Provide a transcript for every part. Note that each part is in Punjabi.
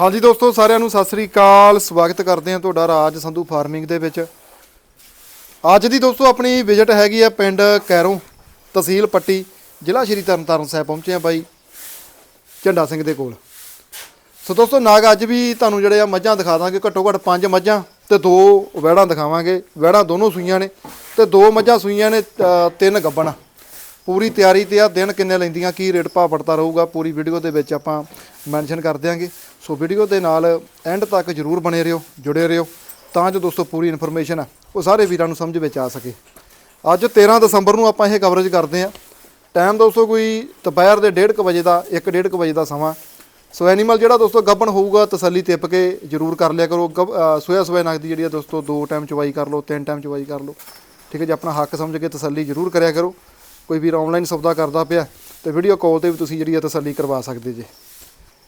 ਹਾਂਜੀ ਦੋਸਤੋ, ਸਾਰਿਆਂ ਨੂੰ ਸਤਿ ਸ੍ਰੀ ਅਕਾਲ। ਸਵਾਗਤ ਕਰਦੇ ਹਾਂ ਤੁਹਾਡਾ ਰਾਜ ਸੰਧੂ ਫਾਰਮਿੰਗ ਦੇ ਵਿੱਚ। ਅੱਜ ਦੀ ਦੋਸਤੋ, ਆਪਣੀ ਵਿਜ਼ਿਟ ਹੈਗੀ ਆ ਪਿੰਡ ਕੈਰੋਂ ਤਹਿਸੀਲ ਪੱਟੀ, ਜ਼ਿਲ੍ਹਾ ਸ਼੍ਰੀ ਤਰਨਤਾਰਨ ਸਾਹਿਬ ਪਹੁੰਚੇ ਆ ਬਾਈ ਝੰਡਾ ਸਿੰਘ ਦੇ ਕੋਲ। ਸੋ ਦੋਸਤੋ, ਨਾਗ ਅੱਜ ਵੀ ਤੁਹਾਨੂੰ ਜਿਹੜੇ ਆ ਮੱਝਾਂ ਦਿਖਾ ਦਾਂਗੇ। ਘੱਟੋ ਘੱਟ ਪੰਜ ਮੱਝਾਂ ਤੇ ਦੋ ਵਹਿੜਾਂ ਦਿਖਾਵਾਂਗੇ। ਵਹਿੜਾਂ ਦੋਨੋਂ ਸੂਈਆਂ ਨੇ ਤੇ ਦੋ ਮੱਝਾਂ ਸੂਈਆਂ ਨੇ ਤਿੰਨ ਗੱਬਣ। ਪੂਰੀ ਤਿਆਰੀ ਤੇ ਆ, ਦਿਨ ਕਿੰਨੇ ਲੈਂਦੀਆਂ, ਕੀ ਰੇਟ ਭਾਅ ਪੜਤਾ ਰਹੂਗਾ, ਪੂਰੀ ਵੀਡੀਓ ਦੇ ਵਿੱਚ ਆਪਾਂ ਮੈਂਸ਼ਨ ਕਰ ਦਿਆਂਗੇ। ਸੋ ਵੀਡੀਓ ਦੇ ਨਾਲ ਐਂਡ ਤੱਕ ਜਰੂਰ ਬਣੇ ਰਹੋ, ਜੁੜੇ ਰਹੋ, ਤਾਂ ਜੋ ਦੋਸਤੋ ਪੂਰੀ ਇਨਫੋਰਮੇਸ਼ਨ ਆ, ਉਹ ਸਾਰੇ ਵੀਰਾਂ ਨੂੰ ਸਮਝ ਵਿੱਚ ਆ ਸਕੇ। ਅੱਜ 13 ਦਸੰਬਰ ਨੂੰ ਆਪਾਂ ਇਹ ਕਵਰੇਜ ਕਰਦੇ ਆ ਟਾਈਮ ਦੋਸਤੋ ਕੋਈ ਦੁਪਹਿਰ ਦੇ 1:30 ਵਜੇ ਦਾ 1:30 ਵਜੇ ਦਾ ਸਮਾਂ। ਸੋ ਐਨੀਮਲ ਜਿਹੜਾ ਦੋਸਤੋ ਗੱਬਣ ਹੋਊਗਾ, ਤਸੱਲੀ ਤਿੱਪ ਕੇ ਜਰੂਰ ਕਰ ਲਿਆ ਕਰੋ। ਗੱਭ- ਸੋਇਆ ਸੋਇਆ ਨਗਦੀ ਜਿਹੜੀ ਆ ਦੋਸਤੋ, ਦੋ ਟਾਈਮ ਚਵਾਈ ਕਰ ਲਓ, ਤਿੰਨ ਟਾਈਮ ਚਵਾਈ ਕਰ ਲਓ। ਠੀਕ ਹੈ ਜੀ, ਆਪਣਾ ਹੱਕ ਸਮਝ ਕੇ ਤਸੱਲੀ ਜਰੂਰ ਕਰਿਆ ਕਰੋ। ਕੋਈ ਵੀਰ ਆਨਲਾਈਨ ਸੌਦਾ ਕਰਦਾ ਪਿਆ ਤੇ ਵੀਡੀਓ ਕਾਲ ਤੇ ਵੀ ਤੁਸੀਂ ਜਿਹੜੀ ਆ ਤਸੱਲੀ ਕਰਵਾ ਸਕਦੇ ਜੇ।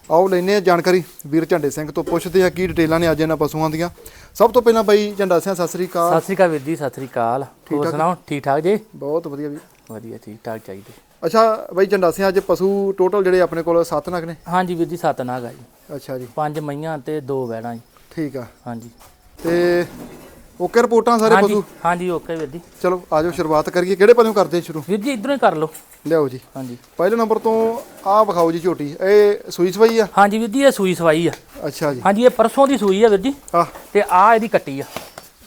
ਆਓ ਲੈਨੇ ਆ ਜਾਣਕਾਰੀ। ਵੀਰ ਝੰਡੇ ਸਿੰਘ ਤੋਂ ਪੁੱਛਦੇ ਆ ਕੀ ਡਿਟੇਲਾਂ ਨੇ ਅੱਜ ਇਹਨਾਂ ਪਸ਼ੂਆਂ ਦੀਆਂ। ਸਭ ਤੋਂ ਪਹਿਲਾਂ ਬਾਈ ਝੰਡਾ ਸਿੰਘ ਸਤਿ ਸ੍ਰੀ ਅਕਾਲ। ਸਤਿ ਸ਼੍ਰੀ ਅਕਾਲ ਵੀਰ ਜੀ ਸਤਿ ਸ਼੍ਰੀ ਅਕਾਲ। ਹੋਰ ਸੁਣਾਓ ਠੀਕ ਠਾਕ ਜੀ? ਬਹੁਤ ਵਧੀਆ ਵੀ ਵਧੀਆ ਠੀਕ ਠਾਕ ਚਾਹੀਦੇ। ਅੱਛਾ ਬਾਈ ਝੰਡਾ ਸਿੰਘ ਅੱਜ ਪਸ਼ੂ ਟੋਟਲ ਜਿਹੜੇ ਆਪਣੇ ਕੋਲ 7 ਨਗ ਨੇ? ਹਾਂਜੀ ਵੀਰ ਜੀ ਸੱਤ ਨਾਗ ਆ ਜੀ। ਅੱਛਾ ਜੀ। ਪੰਜ ਮਈਆਂ ਤੇ ਦੋ ਵੈੜਾਂ ਜੀ। ਠੀਕ ਆ। ਹਾਂਜੀ। ਤੇ ਓਕੇ ਰਿਪੋਰਟਾਂ ਸਾਰੇ ਪਸ਼ੂ ਹਾਂਜੀ ਓਕੇ ਵੀਰ ਜੀ। ਚਲੋ ਆਜੋ ਸ਼ੁਰੂਆਤ ਕਰੀਏ। ਕਿਹੜੇ ਪਾਸੋਂ ਕਰਦੇ ਹਾਂ ਸ਼ੁਰੂ? ਵੀਰ ਜੀ ਇਧਰੋਂ ਹੀ ਕਰ ਲਓ। ਲਿਆਓ ਜੀ। ਹਾਂਜੀ। ਪਹਿਲੇ ਨੰਬਰ ਤੋਂ ਆਹ ਵਿਖਾਓ ਜੀ ਝੋਟੀ। ਇਹ ਸੂਈ ਸਵਾਈ ਆ? ਹਾਂਜੀ ਵੀਰ ਜੀ ਇਹ ਸੂਈ ਸਵਾਈ ਆ। ਅੱਛਾ ਜੀ। ਹਾਂਜੀ ਇਹ ਪਰਸੋਂ ਦੀ ਸੂਈ ਆ ਵੀਰ ਜੀ। ਆਹ। ਤੇ ਆ ਇਹਦੀ ਕੱਟੀ ਆ।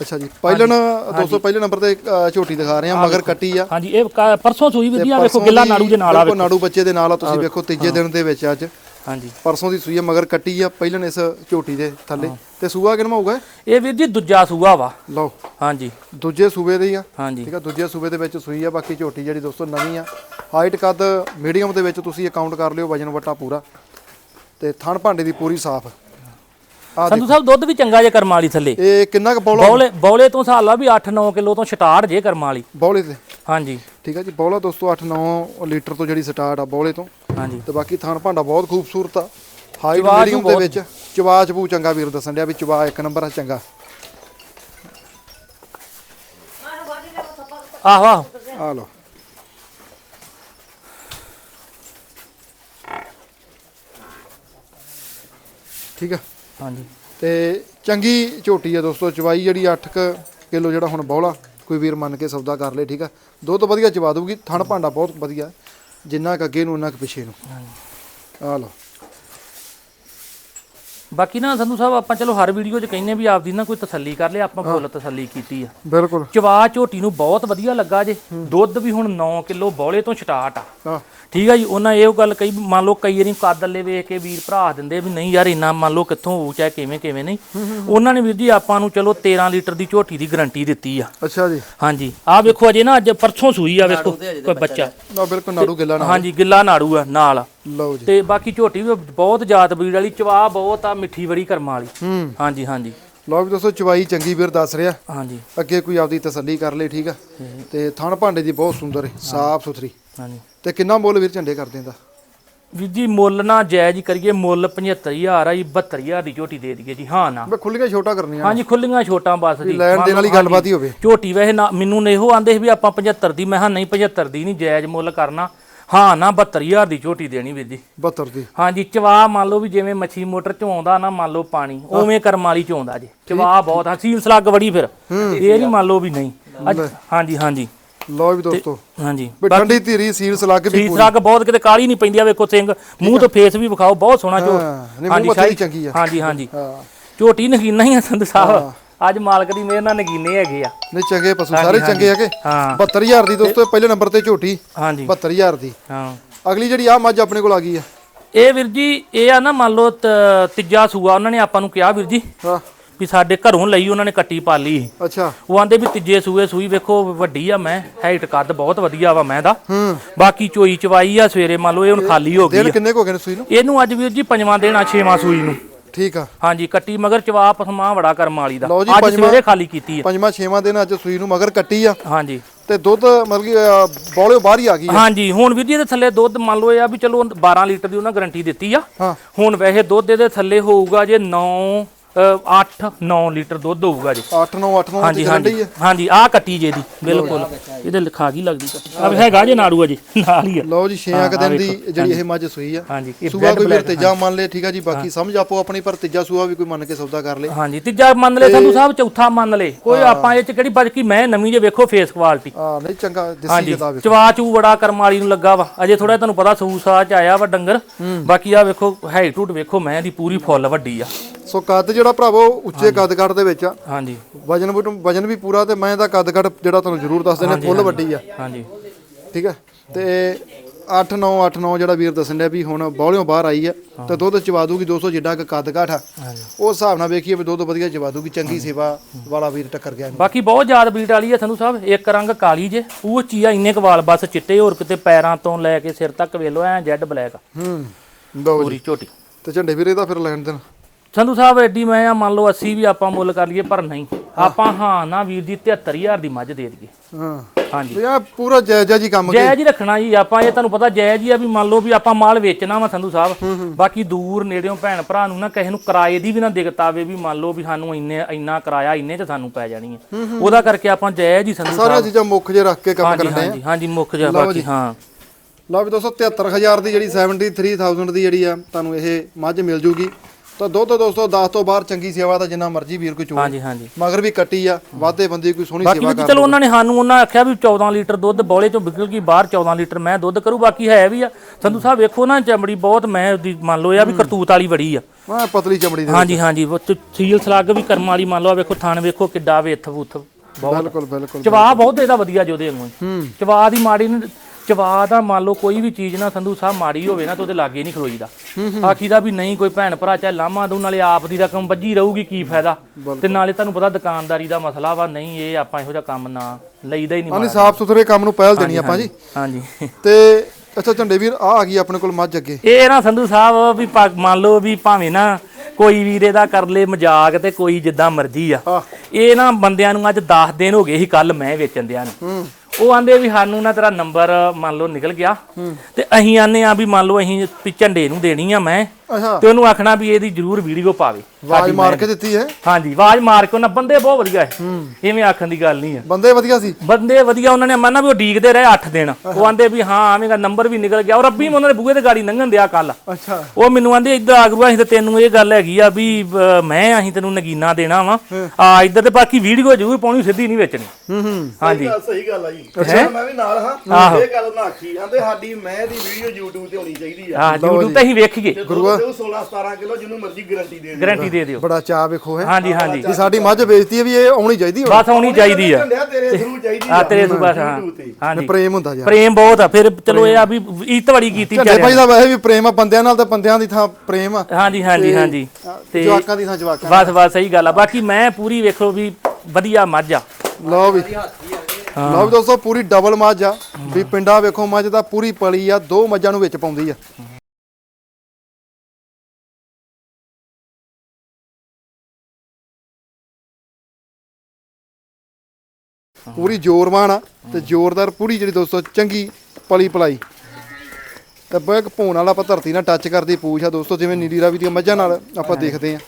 ਅੱਛਾ ਜੀ। ਪਹਿਲਨ 200 ਪਹਿਲੇ ਨੰਬਰ ਤੇ ਝੋਟੀ ਦਿਖਾ ਰਹੇ ਆ ਮਗਰ ਕੱਟੀ ਆ। ਹਾਂਜੀ ਇਹ ਪਰਸੋਂ ਸੂਈ ਵੀਰ ਜੀ ਆ ਵੇਖੋ ਗਿੱਲਾ ਨਾੜੂ ਦੇ ਨਾਲ ਆ ਬਿਲਕੁਲ ਨਾੜੂ ਬੱਚੇ ਦੇ ਨਾਲ ਆ ਤੁਸੀਂ ਵੇਖੋ ਤੀਜੇ ਦਿਨ ਦੇ ਵਿੱਚ ਅੱਜ। ਹਾਂਜੀ। ਪਰਸੋਂ ਦੀ ਸੂਈ ਆ ਮਗਰ ਕੱਟੀ ਆ ਪਹਿਲਨ ਇਸ ਝੋਟੀ ਦੇ ਥੱਲੇ। ਤੇ ਸੂਆ ਕਿਨਮਾ ਹੋਊਗਾ? ਇਹ? ਵੀਰ ਜੀ ਦੂਜਾ ਸੂਆ ਵਾ। ਲਓ। ਹਾਂਜੀ। ਦੂਜੇ ਸੂਬੇ ਦੇ ਹੀ ਆ। ਹਾਂਜੀ। ਠੀਕ ਆ ਦੂਜੇ ਸੂਬੇ ਦੇ ਵਿੱਚ ਸੂਈ ਆ ਬਾਕੀ ਝੋਟੀ ਜਿਹੜੀ ਦੋਸਤੋ ਨਵੀਂ ਆ। ਹਾਈਟ ਕੱਦ ਮੀਡੀਅਮ ਦੇ ਵਿੱਚ ਤੁਸੀਂ ਅਕਾਊਂਟ ਕਰ ਲਿਓ ਵਜਨ ਵਟਾ ਪੂਰਾ। ਤੇ ਥਣ ਭਾਂਡੇ ਦੀ ਪੂਰੀ ਸਾਫ਼। ਆ ਸੰਧੂ ਸਾਹਿਬ ਦੁੱਧ ਵੀ ਚੰਗਾ ਜੇ ਕਰਮਾਂ ਵਾਲੀ ਥੱਲੇ। ਇਹ ਕਿੰਨਾ ਕੁ ਬੌਲਾ? ਬੌਲੇ ਬੌਲੇ ਤੋਂ ਹਿਸਾਬ ਲਾ ਵੀ 8-9 ਕਿਲੋ ਤੋਂ ਸਟਾਰਟ ਜੇ ਕਰਮਾਂ ਵਾਲੀ। ਬੌਲੇ ਤੇ। ਹਾਂਜੀ। ਠੀਕ ਆ ਜੀ ਬੌਲਾ ਦੋਸਤੋ 8-9 ਲੀਟਰ ਤੋਂ ਜਿਹੜੀ ਸਟਾਰਟ ਆ ਬੌਲੇ ਤੋਂ। ਹਾਂਜੀ। ਤੇ ਬਾਕੀ ਥਣ ਭਾਂਡਾ ਬਹੁਤ ਖੂਬਸੂਰਤ ਆ। ਚਵਾਅ ਮੀਡੀਅਮ ਦੇ ਬਹੁਤ- ਵਿੱਚ ਚਵਾ ਚਬੂ ਚੰਗਾ ਵੀਰ ਦੱਸਣ ਡਿਆ ਵੀ ਚਵਾ ਇੱਕ ਨੰਬਰ ਆ ਚੰਗਾ। ਆਹੋ ਆਹੋ। ਆ ਲਓ। ਠੀਕ ਆ? ਹਾਂਜੀ। ਤੇ ਚੰਗੀ ਝੋਟੀ ਆ ਦੋਸਤੋ ਚਵਾਈ ਜਿਹੜੀ 8 ਕਿਲੋ ਜਿਹੜਾ ਹੁਣ ਬੌਲਾ। ਕੋਈ ਵੀਰ ਮੰਨ ਕੇ ਸੌਦਾ ਕਰ ਲੇ ਠੀਕ ਆ? ਦੁੱਧ ਵਧੀਆ ਚਵਾ ਦੂਗੀ ਥਣ ਭਾਂਡਾ ਬਹੁਤ ਵਧੀਆ ਜਿੰਨਾ ਕੁ ਅੱਗੇ ਨੂੰ ਉਹਨਾਂ ਕੁ ਪਿੱਛੇ ਨੂੰ। ਆ ਲਓ। ਬਾਕੀ ਨਾ ਸੰਧੂ ਸਾਹਿਬ ਆਪਾਂ ਚਲੋ ਹਰ ਵੀਡੀਓ 'ਚ ਕਹਿੰਨੇ ਵੀ ਆਪਦੀ ਨਾ ਕੋਈ ਤਸੱਲੀ ਕਰ ਲਿਆ ਆਪਾਂ ਫੁੱਲ ਤਸੱਲੀ ਕੀਤੀ ਆ। ਬਿਲਕੁਲ। ਚਵਾ ਝੋਟੀ ਨੂੰ ਬਹੁਤ ਵਧੀਆ ਲੱਗਾ ਜੇ। ਦੁੱਧ ਵੀ ਹੁਣ 9 ਕਿਲੋ ਬੌਲੇ ਤੋਂ ਸਟਾਰਟ ਆ। ਠੀਕ ਆ ਜੀ ਉਹਨਾਂ ਇਹ ਗੱਲ ਕਈ ਮੰਨ ਲਓ ਕਈ ਵਾਰੀ ਕਾਦਲੇ ਵੇਖ ਕੇ ਵੀਰ ਭਰਾ ਦਿੰਦੇ ਵੀ ਨਹੀਂ ਯਾਰ ਇੰਨਾ ਮੰਨ ਲਓ ਕਿੱਥੋਂ ਹੋਊ ਚਾਹੇ ਕਿਵੇਂ ਕਿਵੇਂ ਨਹੀਂ। ਉਹਨਾਂ ਨੇ ਵੀਰ ਜੀ ਆਪਾਂ ਨੂੰ ਚਲੋ 13 ਲੀਟਰ ਦੀ ਝੋਟੀ ਦੀ ਗਾਰੰਟੀ ਦਿੱਤੀ ਆ। ਅੱਛਾ ਜੀ। ਹਾਂਜੀ। ਆਹ ਵੇਖੋ ਅਜੇ ਨਾ ਅੱਜ ਪਰਸੋਂ ਸੂਈ ਆ ਵੇਖੋ ਕੋਈ ਬੱਚਾ। ਨਾ ਬਿਲਕੁਲ ਨਾੜੂ ਗਿੱਲਾ ਨਾ ਹਾਂਜੀ ਗਿੱਲਾ ਨਾੜੂ ਆ ਨਾਲ। ਲਓ ਜੀ। ਤੇ ਬਾਕੀ ਝੋਟੀ ਵੀ ਬਹੁਤ ਜਾਤ ਬਰੀਡ ਵਾਲੀ ਚਵਾ ਬਹੁਤ ਆ ਮਿੱਠੀ ਬੜੀ ਕਰਮਾਂ ਵਾਲੀ। ਹੂੰ। ਹਾਂਜੀ ਹਾਂਜੀ। ਲਓ ਵੀ ਦੋਸਤੋ ਚਵਾਈ ਚੰਗੀ ਵੀਰ ਦੱਸ ਰਿਹਾ। ਹਾਂਜੀ। ਅੱਗੇ ਕੋਈ ਆਪਦੀ ਤਸੱਲੀ ਕਰ ਲੇ ਠੀਕ ਆ? ਤੇ ਥਣ ਭਾਂਡੇ ਦੀ ਬਹੁਤ ਸੁੰਦਰ ਹੈ। ਸਾਫ਼ ਸੁਥਰੀ। ਹਾਂਜੀ। ਤੇ ਕਿੰਨਾ ਮੁੱਲ ਵੀਰ ਝੰਡੇ ਕਰਦੇ ਦਾ? ਵੀਰ ਜੀ ਮੁੱਲ ਨਾ ਜਾਇਜ਼ ਹੀ ਕਰੀਏ ਮੁੱਲ 75000 ਆ ਜੀ 72000 ਦੀ ਝੋਟੀ ਦੇ ਦਈਏ ਜੀ ਹਾਂ ਨਾ। ਮੈਂ ਖੁੱਲੀਆਂ ਛੋਟਾ ਕਰਨੀਆਂ। ਹਾਂਜੀ ਖੁੱਲੀਆਂ ਛੋਟਾਂ ਬਸ ਜੀ। ਲੈਣ ਦੇਣ ਵਾਲੀ ਗੱਲਬਾਤ ਹੀ ਹੋਵੇ। ਝੋਟੀ ਵੈਸੇ ਮੈਨੂੰ ਇਹੋ ਆਂਦੇ ਸੀ ਵੀ ਆਪਾਂ 75 ਦੀ ਮੈਂ ਹਾਂ ਨਹੀਂ 75 ਦੀ ਨਹੀਂ ਜਾਇਜ਼ ਮੁੱਲ ਕਰਨਾ। ਹਾਂ ਨਾ 72000 ਦੀ ਝੋਟੀ ਦੇਣੀ ਵੀਰ ਜੀ। 72 ਦੀ। ਹਾਂਜੀ ਚਵਾ ਮੰਨ ਲਓ ਵੀ ਜਿਵੇਂ ਮੱਛੀ ਮੋਟਰ ਚ ਆਉਂਦਾ ਨਾ ਮੰਨ ਲਓ ਪਾਣੀ ਉਵੇਂ ਕਰਮ ਵਾਲੀ ਚ ਆਉਂਦਾ ਜੀ ਚਵਾ ਬਹੁਤ ਆ ਸੀਲ ਸਲੱਗ ਬੜੀ ਫਿਰ। ਇਹ ਨਹੀਂ ਮੰਨ ਲਓ ਵੀ ਨਹੀਂ। ਹਾਂਜੀ ਹਾਂਜੀ। ਲਓ ਵੀ ਦੋਸਤੋ। ਹਾਂਜੀ। ਠੰਡੀ ਧੀਰੀ ਸੀਲ ਸਲੱਗ ਵੀ ਸੀਲ ਸਲੱਗ ਬਹੁਤ ਕਿਤੇ ਕਾਲੀ ਨਹੀਂ ਪੈਂਦੀ ਆ ਵੇਖੋ ਸਿੰਘ। ਮੂੰਹ ਤੋਂ ਫੇਸ ਵੀ ਵਿਖਾਓ ਬਹੁਤ ਸੋਹਣਾ ਝੋਟ। ਹਾਂਜੀ ਹਾਂਜੀ ਹਾਂ। ਝੋਟੀ ਨਗੀਨਾ ਹੀ ਆ ਸੰਧੂ ਸਾਹਿਬ। ਅੱਜ ਮਾਲਕ ਦੀ ਮਿਹਰ ਨਾਲ ਨਗੀਨੇ ਹੈਗੇ ਆ। ਨਹੀਂ ਚੰਗੇ ਪਸ਼ੂ ਸਾਰੇ ਚੰਗੇ ਹੈਗੇ। ਹਾਂ। 72000 ਦੀ ਦੋਸਤੋ ਪਹਿਲੇ ਨੰਬਰ ਤੇ ਝੋਟੀ। ਹਾਂਜੀ। 72000 ਦੀ। ਹਾਂ। ਅਗਲੀ ਜਿਹੜੀ ਆ ਮੱਝ ਆਪਣੇ ਕੋਲ ਆ ਗਈ ਆ। ਇਹ ਵੀਰ ਜੀ ਇਹ ਆ ਨਾ ਮੰਨ ਲਓ ਤੀਜਾ ਸੂਆ ਉਹਨਾਂ ਨੇ ਆਪਾਂ ਨੂੰ ਕਿਹਾ ਵੀਰ ਜੀ ਹਾਂ। ਵੀ ਸਾਡੇ ਘਰੋਂ ਲਈ ਉਹਨਾਂ ਨੇ ਕੱਟੀ ਪਾਲੀ। ਅੱਛਾ। ਉਹ ਆਂਦੇ ਵੀ ਤੀਜੇ ਸੂਏ ਸੂਈ ਵੇਖੋ ਵੱਡੀ ਆ ਮੈਂ ਹਾਈਟ ਕੱਦ ਬਹੁਤ ਵਧੀਆ ਵਾ ਮੈਂ ਦਾ। ਹੂੰ। ਬਾਕੀ ਚੋਈ ਚਵਾਈ ਆ ਸਵੇਰੇ ਮੰਨ ਲਓ ਇਹ ਹੁਣ ਖਾਲੀ ਹੋ ਗਈ ਦਿਨ ਆ। ਕਿੰਨੇ ਕੁ ਹੋ ਗਏ ਨੇ ਸੂਈ ਨੂੰ? ਇਹਨੂੰ ਅੱਜ ਵੀਰ ਜੀ ਪੰਜਵਾਂ ਦਿਨ ਆ ਛੇਵਾਂ ਸੂਈ ਨੂੰ। ਠੀਕ ਆ। ਹਾਂਜੀ ਕੱਟੀ ਮਗਰ ਚਵਾ ਪਸਮਾ ਬੜਾ ਕਰਮ ਵਾਲੀ ਦਾ। ਲਓ ਜੀ, ਅੱਜ ਪੰਜਵਾਂ- ਸਵੇਰੇ ਖਾਲੀ ਕੀਤੀ ਆ। ਪੰਜਵਾਂ ਛੇਵਾਂ ਦਿਨ ਅੱਜ ਸੂਈ ਨੂੰ ਮਗਰ ਕੱਟੀ ਆ। ਹਾਂਜੀ। ਤੇ ਦੁੱਧ ਮਤਲਬ ਕਿ ਅ, ਬੌਲਿਓ ਬਾਹਰ ਹੀ ਆ ਗਈ ਆ। ਹਾਂਜੀ ਹੁਣ ਵੀਰ ਜੀ ਇਹਦੇ ਥੱਲੇ ਦੁੱਧ ਮੰਨ ਲਓ ਇਹ ਆ ਵੀ ਚਲੋ 12 ਲੀਟਰ ਦੀ ਉਹਨਾਂ ਗਾਰੰਟੀ ਦਿੱਤੀ ਆ। ਹਾਂ। ਹੁਣ ਵੈਸੇ ਦੁੱਧ ਇਹਦੇ ਥੱਲੇ ਹੋਊਗਾ ਜੇ 9 8 9 ਲੀਟਰ ਦੁੱਧ ਹੋਊਗਾ ਜੀ। 8 9 8 9 ਹਾਂਜੀ ਹਾਂਜੀ। ਹੈ? ਹਾਂਜੀ ਆ ਕੱਟੀ ਜੇ ਦੀ ਬਿਲਕੁਲ। ਇਹਦੇ ਲਿਖਾ ਗਈ ਲੱਗਦੀ ਆ ਹੈਗਾ ਜੇ ਨਾੜੂ ਅਜੇ ਨਾਲ ਹੀ ਆ। ਲਓ ਜੀ 6 ਕ ਦਿਨ ਦੀ ਜਿਹੜੀ ਇਹ ਮੱਝ ਸੂਈ ਆ। ਹਾਂਜੀ ਸੂਆ ਕੋਈ ਵੀਰ ਤੀਜਾ ਮੰਨ ਲੇ ਠੀਕ ਆ ਜੀ ਬਾਕੀ ਸਮਝ ਆਪੋ ਆਪਣੀ ਪਰ ਤੀਜਾ ਸੂਆ ਵੀ ਕੋਈ ਮੰਨ ਕੇ ਸੌਦਾ ਕਰ ਲੇ। ਹਾਂਜੀ ਤੀਜਾ ਮੰਨ ਲੈ ਸੰਧੂ ਸਾਹਿਬ ਚੌਥਾ ਮੰਨ ਲੈ। ਕੋਈ ਆਪਾਂ ਇਹ ਚ ਕਿਹੜੀ ਬਲਕਿ ਮੈਂ ਨਵੀਂ ਜੇ ਵੇਖੋ ਫੇਸ ਕੁਆਲਿਟੀ ਆ ਨਹੀਂ ਚੰਗਾ ਦੇਸੀ ਜਦਾ ਵੇਖੋ। ਚਵਾ ਚੂ ਬੜਾ ਕਰਮ ਵਾਲੀ ਨੂੰ ਲੱਗਾ ਵਾ। ਅਜੇ ਥੋੜਾ ਤੁਹਾਨੂੰ ਪਤਾ ਸੂ ਸਾਹ ਚ ਆਇਆ ਵਾ ਡੰਗਰ। ਬਾਕੀ ਆ ਵੇਖੋ ਹਾਈਟ ਵੇਖੋ ਮੈਂ ਦੀ ਪੂਰੀ ਫੁੱਲ ਵੱਡੀ ਆ। ਸੋ ਕੱਦ ਜਿਹੜਾ ਭਰਾਵੋ ਉੱਚੇ ਕੱਦ ਕੱਟ ਦੇ ਵਿੱਚ ਆ। ਹਾਂਜੀ। ਵਜਨ ਵੁਜਨ- ਵੀ ਪੂਰਾ ਤੇ ਮੈਂ ਦਾ ਕੱਦ ਕੱਟ ਜਿਹੜਾ ਤੁਹਾਨੂੰ ਜ਼ਰੂਰ ਦੱਸ ਦੇਣੇ ਫੁੱਲ ਵੱਡੀ ਆ। ਹਾਂਜੀ। ਠੀਕ ਹੈ ਤੇ 8 9 8 9 ਜਿਹੜਾ ਵੀਰ ਦੱਸਣ ਡਿਆ ਵੀ ਹੁਣ ਬੌਲਿਓਂ ਬਾਹਰ ਆਈ ਆ ਤੇ ਦੁੱਧ ਚਵਾ ਦੂਗੀ 200 ਜਿੱਡਾ ਕੱਦ ਕਾਠ ਆ। ਉਸ ਹਿਸਾਬ ਨਾਲ ਵੇਖੀਏ ਵੀ ਦੁੱਧ ਵਧੀਆ ਚਵਾ ਦੂਗੀ ਚੰਗੀ ਸੇਵਾ ਵਾਲਾ ਵੀਰ ਟੱਕਰ ਗਿਆ। ਬਾਕੀ ਬਹੁਤ ਜ਼ਿਆਦਾ ਬਰੀਡ ਵਾਲੀ ਆ ਸੰਧੂ ਸਾਹਿਬ ਇੱਕ ਰੰਗ ਕਾਲੀ ਜੇ ਉਹ ਚੀਆ ਇੰਨੇ ਕੁ ਵਾਲ ਬਸ ਚਿੱਟੇ ਹੋਰ ਕਿਤੇ ਪੈਰਾਂ ਤੋਂ ਲੈ ਕੇ ਸਿਰ ਤੱਕ ਵੇਲੋ ਐ ਜੈਡ ਬਲੈਕ ਹੂੰ ਪੂਰੀ ਝੋਟੀ। ਤੇ ਝੰਡੇ ਵੀਰੇ ਦਾ ਫਿਰ ਲੈਣ ਦੇਣ। ਸੰਧੂ ਸਾਹਿਬ ਐਡੀ ਮੈਂ ਆ ਮੰਨ ਲਓ 80 ਵੀ ਆਪਾਂ ਮੁੱਲ ਕਰ ਲਈਏ ਪਰ ਨਹੀਂ। ਆਪਾਂ ਹਾਂ ਨਾ ਵੀਰ ਜੀ 73000 ਦੀ ਮੱਝ ਦੇ ਦਈਏ। ਹਾਂ। ਹਾਂਜੀ। ਆ ਪੂਰਾ ਜਾਇਜ਼ਾ ਜੀ ਕੰਮ ਜਾਇਜ਼ ਹੀ ਰੱਖਣਾ ਜੀ ਆਪਾਂ ਇਹ ਤੁਹਾਨੂੰ ਪਤਾ ਜਾਇਜ਼ ਹੀ ਆ ਵੀ ਮੰਨ ਲਓ ਵੀ ਆਪਾਂ ਮਾਲ ਵੇਚਣਾ ਵਾ ਸੰਧੂ ਸਾਹਿਬ। ਬਾਕੀ ਦੂਰ ਨੇੜਿਓਂ ਭੈਣ ਭਰਾ ਨੂੰ ਨਾ ਕਿਸੇ ਨੂੰ ਕਿਰਾਏ ਦੀ ਵੀ ਨਾ ਦਿੱਕਤ ਆਵੇ ਵੀ ਮੰਨ ਲਓ ਵੀ ਸਾਨੂੰ ਇੰਨੇ ਇੰਨਾ ਕਿਰਾਇਆ ਇੰਨੇ ਚ ਸਾਨੂੰ ਪੈ ਜਾਣੀ ਹੈ ਉਹਦਾ ਕਰਕੇ ਆਪਾਂ ਜਾਇਜ਼ ਹੀ ਸੰਧੂ ਸਾਰੀਆਂ ਸਾਹਿਬ ਚੀਜ਼ਾਂ ਮੁੱਖ ਜੇ ਰੱਖ ਕੇ ਕੰਮ ਕਰਨੇ ਆ। ਹਾਂਜੀ ਹਾਂਜੀ ਮੁੱਖ ਜਾ ਬਾਕੀ ਜੀ। ਹਾਂ। ਲਓ ਵੀ ਦੋਸਤੋ 73000 ਦੀ ਜਿਹੜੀ 73000 ਦੀ ਜਿਹੜੀ ਆ ਤੁਹਾਨੂੰ ਇਹ ਮੱਝ ਮਿਲ ਜੂਗੀ। ਤਾਂ ਦੁੱਧ ਦੋਸਤੋ 10 ਤੋਂ ਬਾਹਰ ਚੰਗੀ ਸੇਵਾ ਤਾਂ ਜਿੰਨਾ ਮਰਜ਼ੀ ਵੀਰ ਕੋਈ ਚੋਣ ਹਾਂਜੀ ਹਾਂਜੀ। ਮਗਰ ਵੀ ਕੱਟੀ ਆ ਵਾਧੇ ਬੰਦੇ ਕੋਈ ਸੋਹਣੀ ਬਾਕੀ ਸੇਵਾ ਕਰ ਚਲੋ ਉਹਨਾਂ ਨੇ ਸਾਨੂੰ ਉਹਨਾਂ ਆਖਿਆ ਵੀ 14 ਲੀਟਰ ਦੁੱਧ ਬੋਲੇ ਚੋਂ ਨਿਕਲ ਗਈ ਬਾਹਰ 14 ਲੀਟਰ ਮੈਂ ਦੁੱਧ ਕਰੂ ਬਾਕੀ ਹੈ ਵੀ ਆ। ਸੰਧੂ ਸਾਹਿਬ ਵੇਖੋ ਨਾ ਚਮੜੀ ਬਹੁਤ ਮੈਂ ਉਹਦੀ ਮੰਨ ਲਓ ਇਹ ਆ ਵੀ ਕਰਤੂਤ ਵਾਲੀ ਬੜੀ ਆ। ਹਾਂ ਪਤਲੀ ਚਮੜੀ ਦੇ ਹਾਂਜੀ ਹਾਂਜੀ ਉਹ ਸੀਲ ਸਲੱਗ ਵੀ ਕਰਮ ਵਾਲੀ ਮੰਨ ਲਓ ਆਹ ਵੇਖੋ ਥਣ ਵੇਖੋ ਕਿੱਡਾ ਵੇਥ ਵੂਥ ਬਿਲਕੁਲ ਬਿਲਕੁਲ ਚਵਾ ਬਹੁਤ ਇਹਦਾ ਵਧੀਆ ਜੋਦੇ ਵਾਂਗੂ। ਚਵਾ ਦੀ ਮਾੜੀ ਨਹੀਂ ਚਵਾ ਦਾ ਮੰਨ ਲਓ ਕੋਈ ਵੀ ਚੀਜ਼ ਨਾ ਸੰਧੂ ਸਾਹਿਬ ਮਾੜੀ ਹੋਵੇ ਨਾ ਤੇ ਉਹਦੇ ਲਾਗੇ ਨਹੀਂ ਖਲੋਈਦਾ। ਆਖੀਦਾ ਵੀ ਨਹੀਂ ਕੋਈ ਭੈਣ ਭਰਾ ਚਾਹੇ ਲਾਮਾ ਦੂ ਨਾਲੇ ਆਪ ਦੀ ਰਕਮ ਵੱਜੀ ਰਹੂਗੀ ਕੀ ਫਾਇਦਾ? ਤੇ ਨਾਲੇ ਤੁਹਾਨੂੰ ਪਤਾ ਦੁਕਾਨਦਾਰੀ ਦਾ ਮਸਲਾ ਵਾ ਨਹੀਂ ਇਹ ਆਪਾਂ ਇਹੋ ਜਿਹਾ ਕੰਮ ਨਾ ਲਈਦਾ ਹੀ ਨਹੀਂ ਆਨੀ ਸਾਫ਼ ਸੁਥਰੇ ਕੰਮ ਨੂੰ ਪਹਿਲ ਦੇਣੀ ਆਪਾਂ ਜੀ। ਹਾਂਜੀ ਤੇ ਅੱਛਾ ਝੰਡੇ ਵੀਰ ਆ ਆ ਗਈ ਆਪਣੇ ਕੋਲ ਮੱਝ ਅੱਗੇ। ਇਹ ਨਾ ਸੰਧੂ ਸਾਹਿਬ ਵੀ ਮੰਨ ਲਓ ਵੀ ਭਾਵੇਂ ਨਾ ਕੋਈ ਵੀਰੇ ਦਾ ਕਰ ਲੇ ਮਜ਼ਾਕ ਤੇ ਕੋਈ ਜਿੱਦਾਂ ਮਰਜ਼ੀ ਆ। ਇਹ ਨਾ ਬੰਦਿਆਂ ਨੂੰ ਅੱਜ 10 ਦਿਨ ਹੋ ਗਏ ਸੀ ਕੱਲ ਮੈਂ ਵੇਚਣ ਦਿਆਂ ਨੂੰ। ਹੂੰ। ਉਹ ਆਂਦੇ ਵੀ ਸਾਨੂੰ ਨਾ ਤੇਰਾ ਨੰਬਰ ਮੰਨ ਲਓ ਨਿਕਲ ਗਿਆ। ਤੇ ਅਸੀਂ ਆਨੇ ਆ ਵੀ ਮੰਨ ਲਓ ਅਸੀਂ ਵੀ ਝੰਡੇ ਨੂੰ ਦੇਣੀ ਆ ਮੈਂ। ਅੱਛਾ। ਤੇ ਉਹਨੂੰ ਆਖਣਾ ਵੀ ਇਹਦੀ ਜ਼ਰੂਰ ਵੀਡੀਓ ਪਾਵੇ। ਆਵਾਜ਼ ਮਾਰ ਕੇ ਦਿੱਤੀ ਹੈ। ਹਾਂਜੀ ਆਵਾਜ਼ ਮਾਰ ਕੇ ਉਹਨਾਂ ਬੰਦੇ ਬਹੁਤ ਵਧੀਆ ਹੈ। ਐਵੇਂ ਆਖਣ ਦੀ ਗੱਲ ਨਹੀਂ ਆ ਬੰਦੇ ਵਧੀਆ ਸੀ। ਬੰਦੇ ਵਧੀਆ ਉਹਨਾਂ ਨੇ ਮੰਨਾ ਵੀ ਉਹ ਡੀਕਦੇ ਰਹੇ 8 ਦਿਨ। ਉਹ ਆਂਦੇ ਵੀ ਹਾਂ ਆਵੇਂਗਾ ਨੰਬਰ ਵੀ ਨਿਕਲ ਗਿਆ। ਔਰ ਮੈਂ ਉਹਨਾਂ ਦੇ ਬੂਹੇ ਤੇ ਗਾੜੀ ਲੰਘਣ ਦਿਆ ਕੱਲ ਅੱਛਾ। ਉਹ ਮੈਨੂੰ ਆਂਦੇ ਇੱਧਰ ਆ ਗੁਰੂ ਅਸੀਂ ਤੇ ਤੈਨੂੰ ਇਹ ਗੱਲ ਹੈਗੀ ਆ ਵੀ ਮੈਂ ਅਸੀਂ ਤੈਨੂੰ ਨਗੀਨਾ ਦੇਣਾ ਵਾ। ਆ ਇੱਧਰ ਤੇ ਬਾਕੀ ਵੀਡੀਓ ਜ਼ਰੂਰ ਪਾਉਣੀ ਸਿੱਧੀ ਨਹੀਂ ਵੇਚਣੀ। ਹੂੰ ਹੂੰ। ਹਾਂਜੀ। ਸਹੀ ਗੱਲ ਆ ਜੀ। ਅੱਛਾ। ਮੈਂ ਵੀ ਨਾਲ ਹਾਂ। ਇਹ ਗੱਲ ਨਾ ਆਖੀ। ਜਾਂਦੇ ਸਾਡੀ ਮੈਂ ਦੀ ਵੀਡੀਓ YouTube ਤੇ ਹੋਣੀ ਚਾਹੀਦੀ ਆ। ਹਾਂ YouTube ਤੇ ਅਸੀਂ ਵੇਖੀਏ। ਦੁੱਧ ਦਿਓ 16 17 ਕਿਲੋ ਜਿਹਨੂੰ ਮਰਜ਼ੀ ਗਾਰੰਟੀ ਦੇ ਦੇ ਗਾਰੰਟੀ ਦੇ ਦਿਓ। ਬੜਾ ਚਾਹ ਵੇਖੋ ਹੈ। ਹਾਂਜੀ ਹਾਂਜੀ। ਵੀ ਸਾਡੀ ਮੱਝ ਵੇਚਤੀ ਹੈ ਵੀ ਇਹ ਆਉਣੀ ਚਾਹੀਦੀ ਹੁਣ ਬਸ ਆਉਣੀ ਚਾਹੀਦੀ ਆ। ਝੰਡਿਆ ਤੇਰੇ ਥਰੂ ਚਾਹੀਦੀ ਆ ਤੇਰੇ ਤੋਂ ਬਸ ਹਾਂ। ਤੇ। ਹਾਂਜੀ। ਪ੍ਰੇਮ ਹੁੰਦਾ ਯਾਰ। ਪ੍ਰੇਮ ਬਹੁਤ ਆ। ਫਿਰ ਚਲੋ ਇਹ ਆ ਵੀ ਇੱਜ਼ਤ ਬੜੀ ਕੀਤੀ ਝੰਡੇ ਭਾਈ ਦਾ ਵੈਸੇ ਵੀ ਪ੍ਰੇਮ ਆ ਬੰਦਿਆਂ ਨਾਲ ਤਾਂ ਬੰਦਿਆਂ ਦੀ ਥਾਂ ਪ੍ਰੇਮ ਆ। ਹਾਂਜੀ ਹਾਂਜੀ ਹਾਂਜੀ। ਤੇ ਜਵਾਕਾਂ ਦੀ ਥਾਂ ਜਵਾਕਾਂ ਬਸ ਬਸ ਸਹੀ ਗੱਲ ਆ। ਬਾਕੀ ਮੈਂ ਪੂਰੀ ਵੇਖੋ ਵੀ ਵਧੀਆ ਮੱਝ ਆ। ਲਓ ਵੀ। ਲਓ ਵੀ ਦੋਸਤੋ ਪੂਰੀ ਡਬਲ ਮੱਝ ਆ। ਵੀ ਪਿੰਡਾ ਵੇਖੋ ਮੱਝ ਦਾ ਪੂਰੀ ਪਲੀ ਆ। ਦੋ ਮੱਝਾਂ ਨੂੰ ਵਿੱਚ ਪਾਉਂਦੀ ਆ। ਪੂਰੀ ਜ਼ੋਰਵਾਨ ਆ ਤੇ ਜ਼ੋਰਦਾਰ ਪੂਰੀ ਜਿਹੜੀ ਦੋਸਤੋ ਚੰਗੀ ਪਲੀ ਪਲਾਈ। ਤੇ ਬੈਕ ਭੋਣ ਵਾਲਾ ਆਪਾਂ ਧਰਤੀ ਨਾਲ ਟੱਚ ਕਰਦੀ ਪੂਛ ਆ ਦੋਸਤੋ ਜਿਵੇਂ ਨੀਲੀ ਰਾਵੀ ਦੀਆਂ ਮੱਝਾਂ ਨਾਲ ਆਪਾਂ ਦੇਖਦੇ ਆ।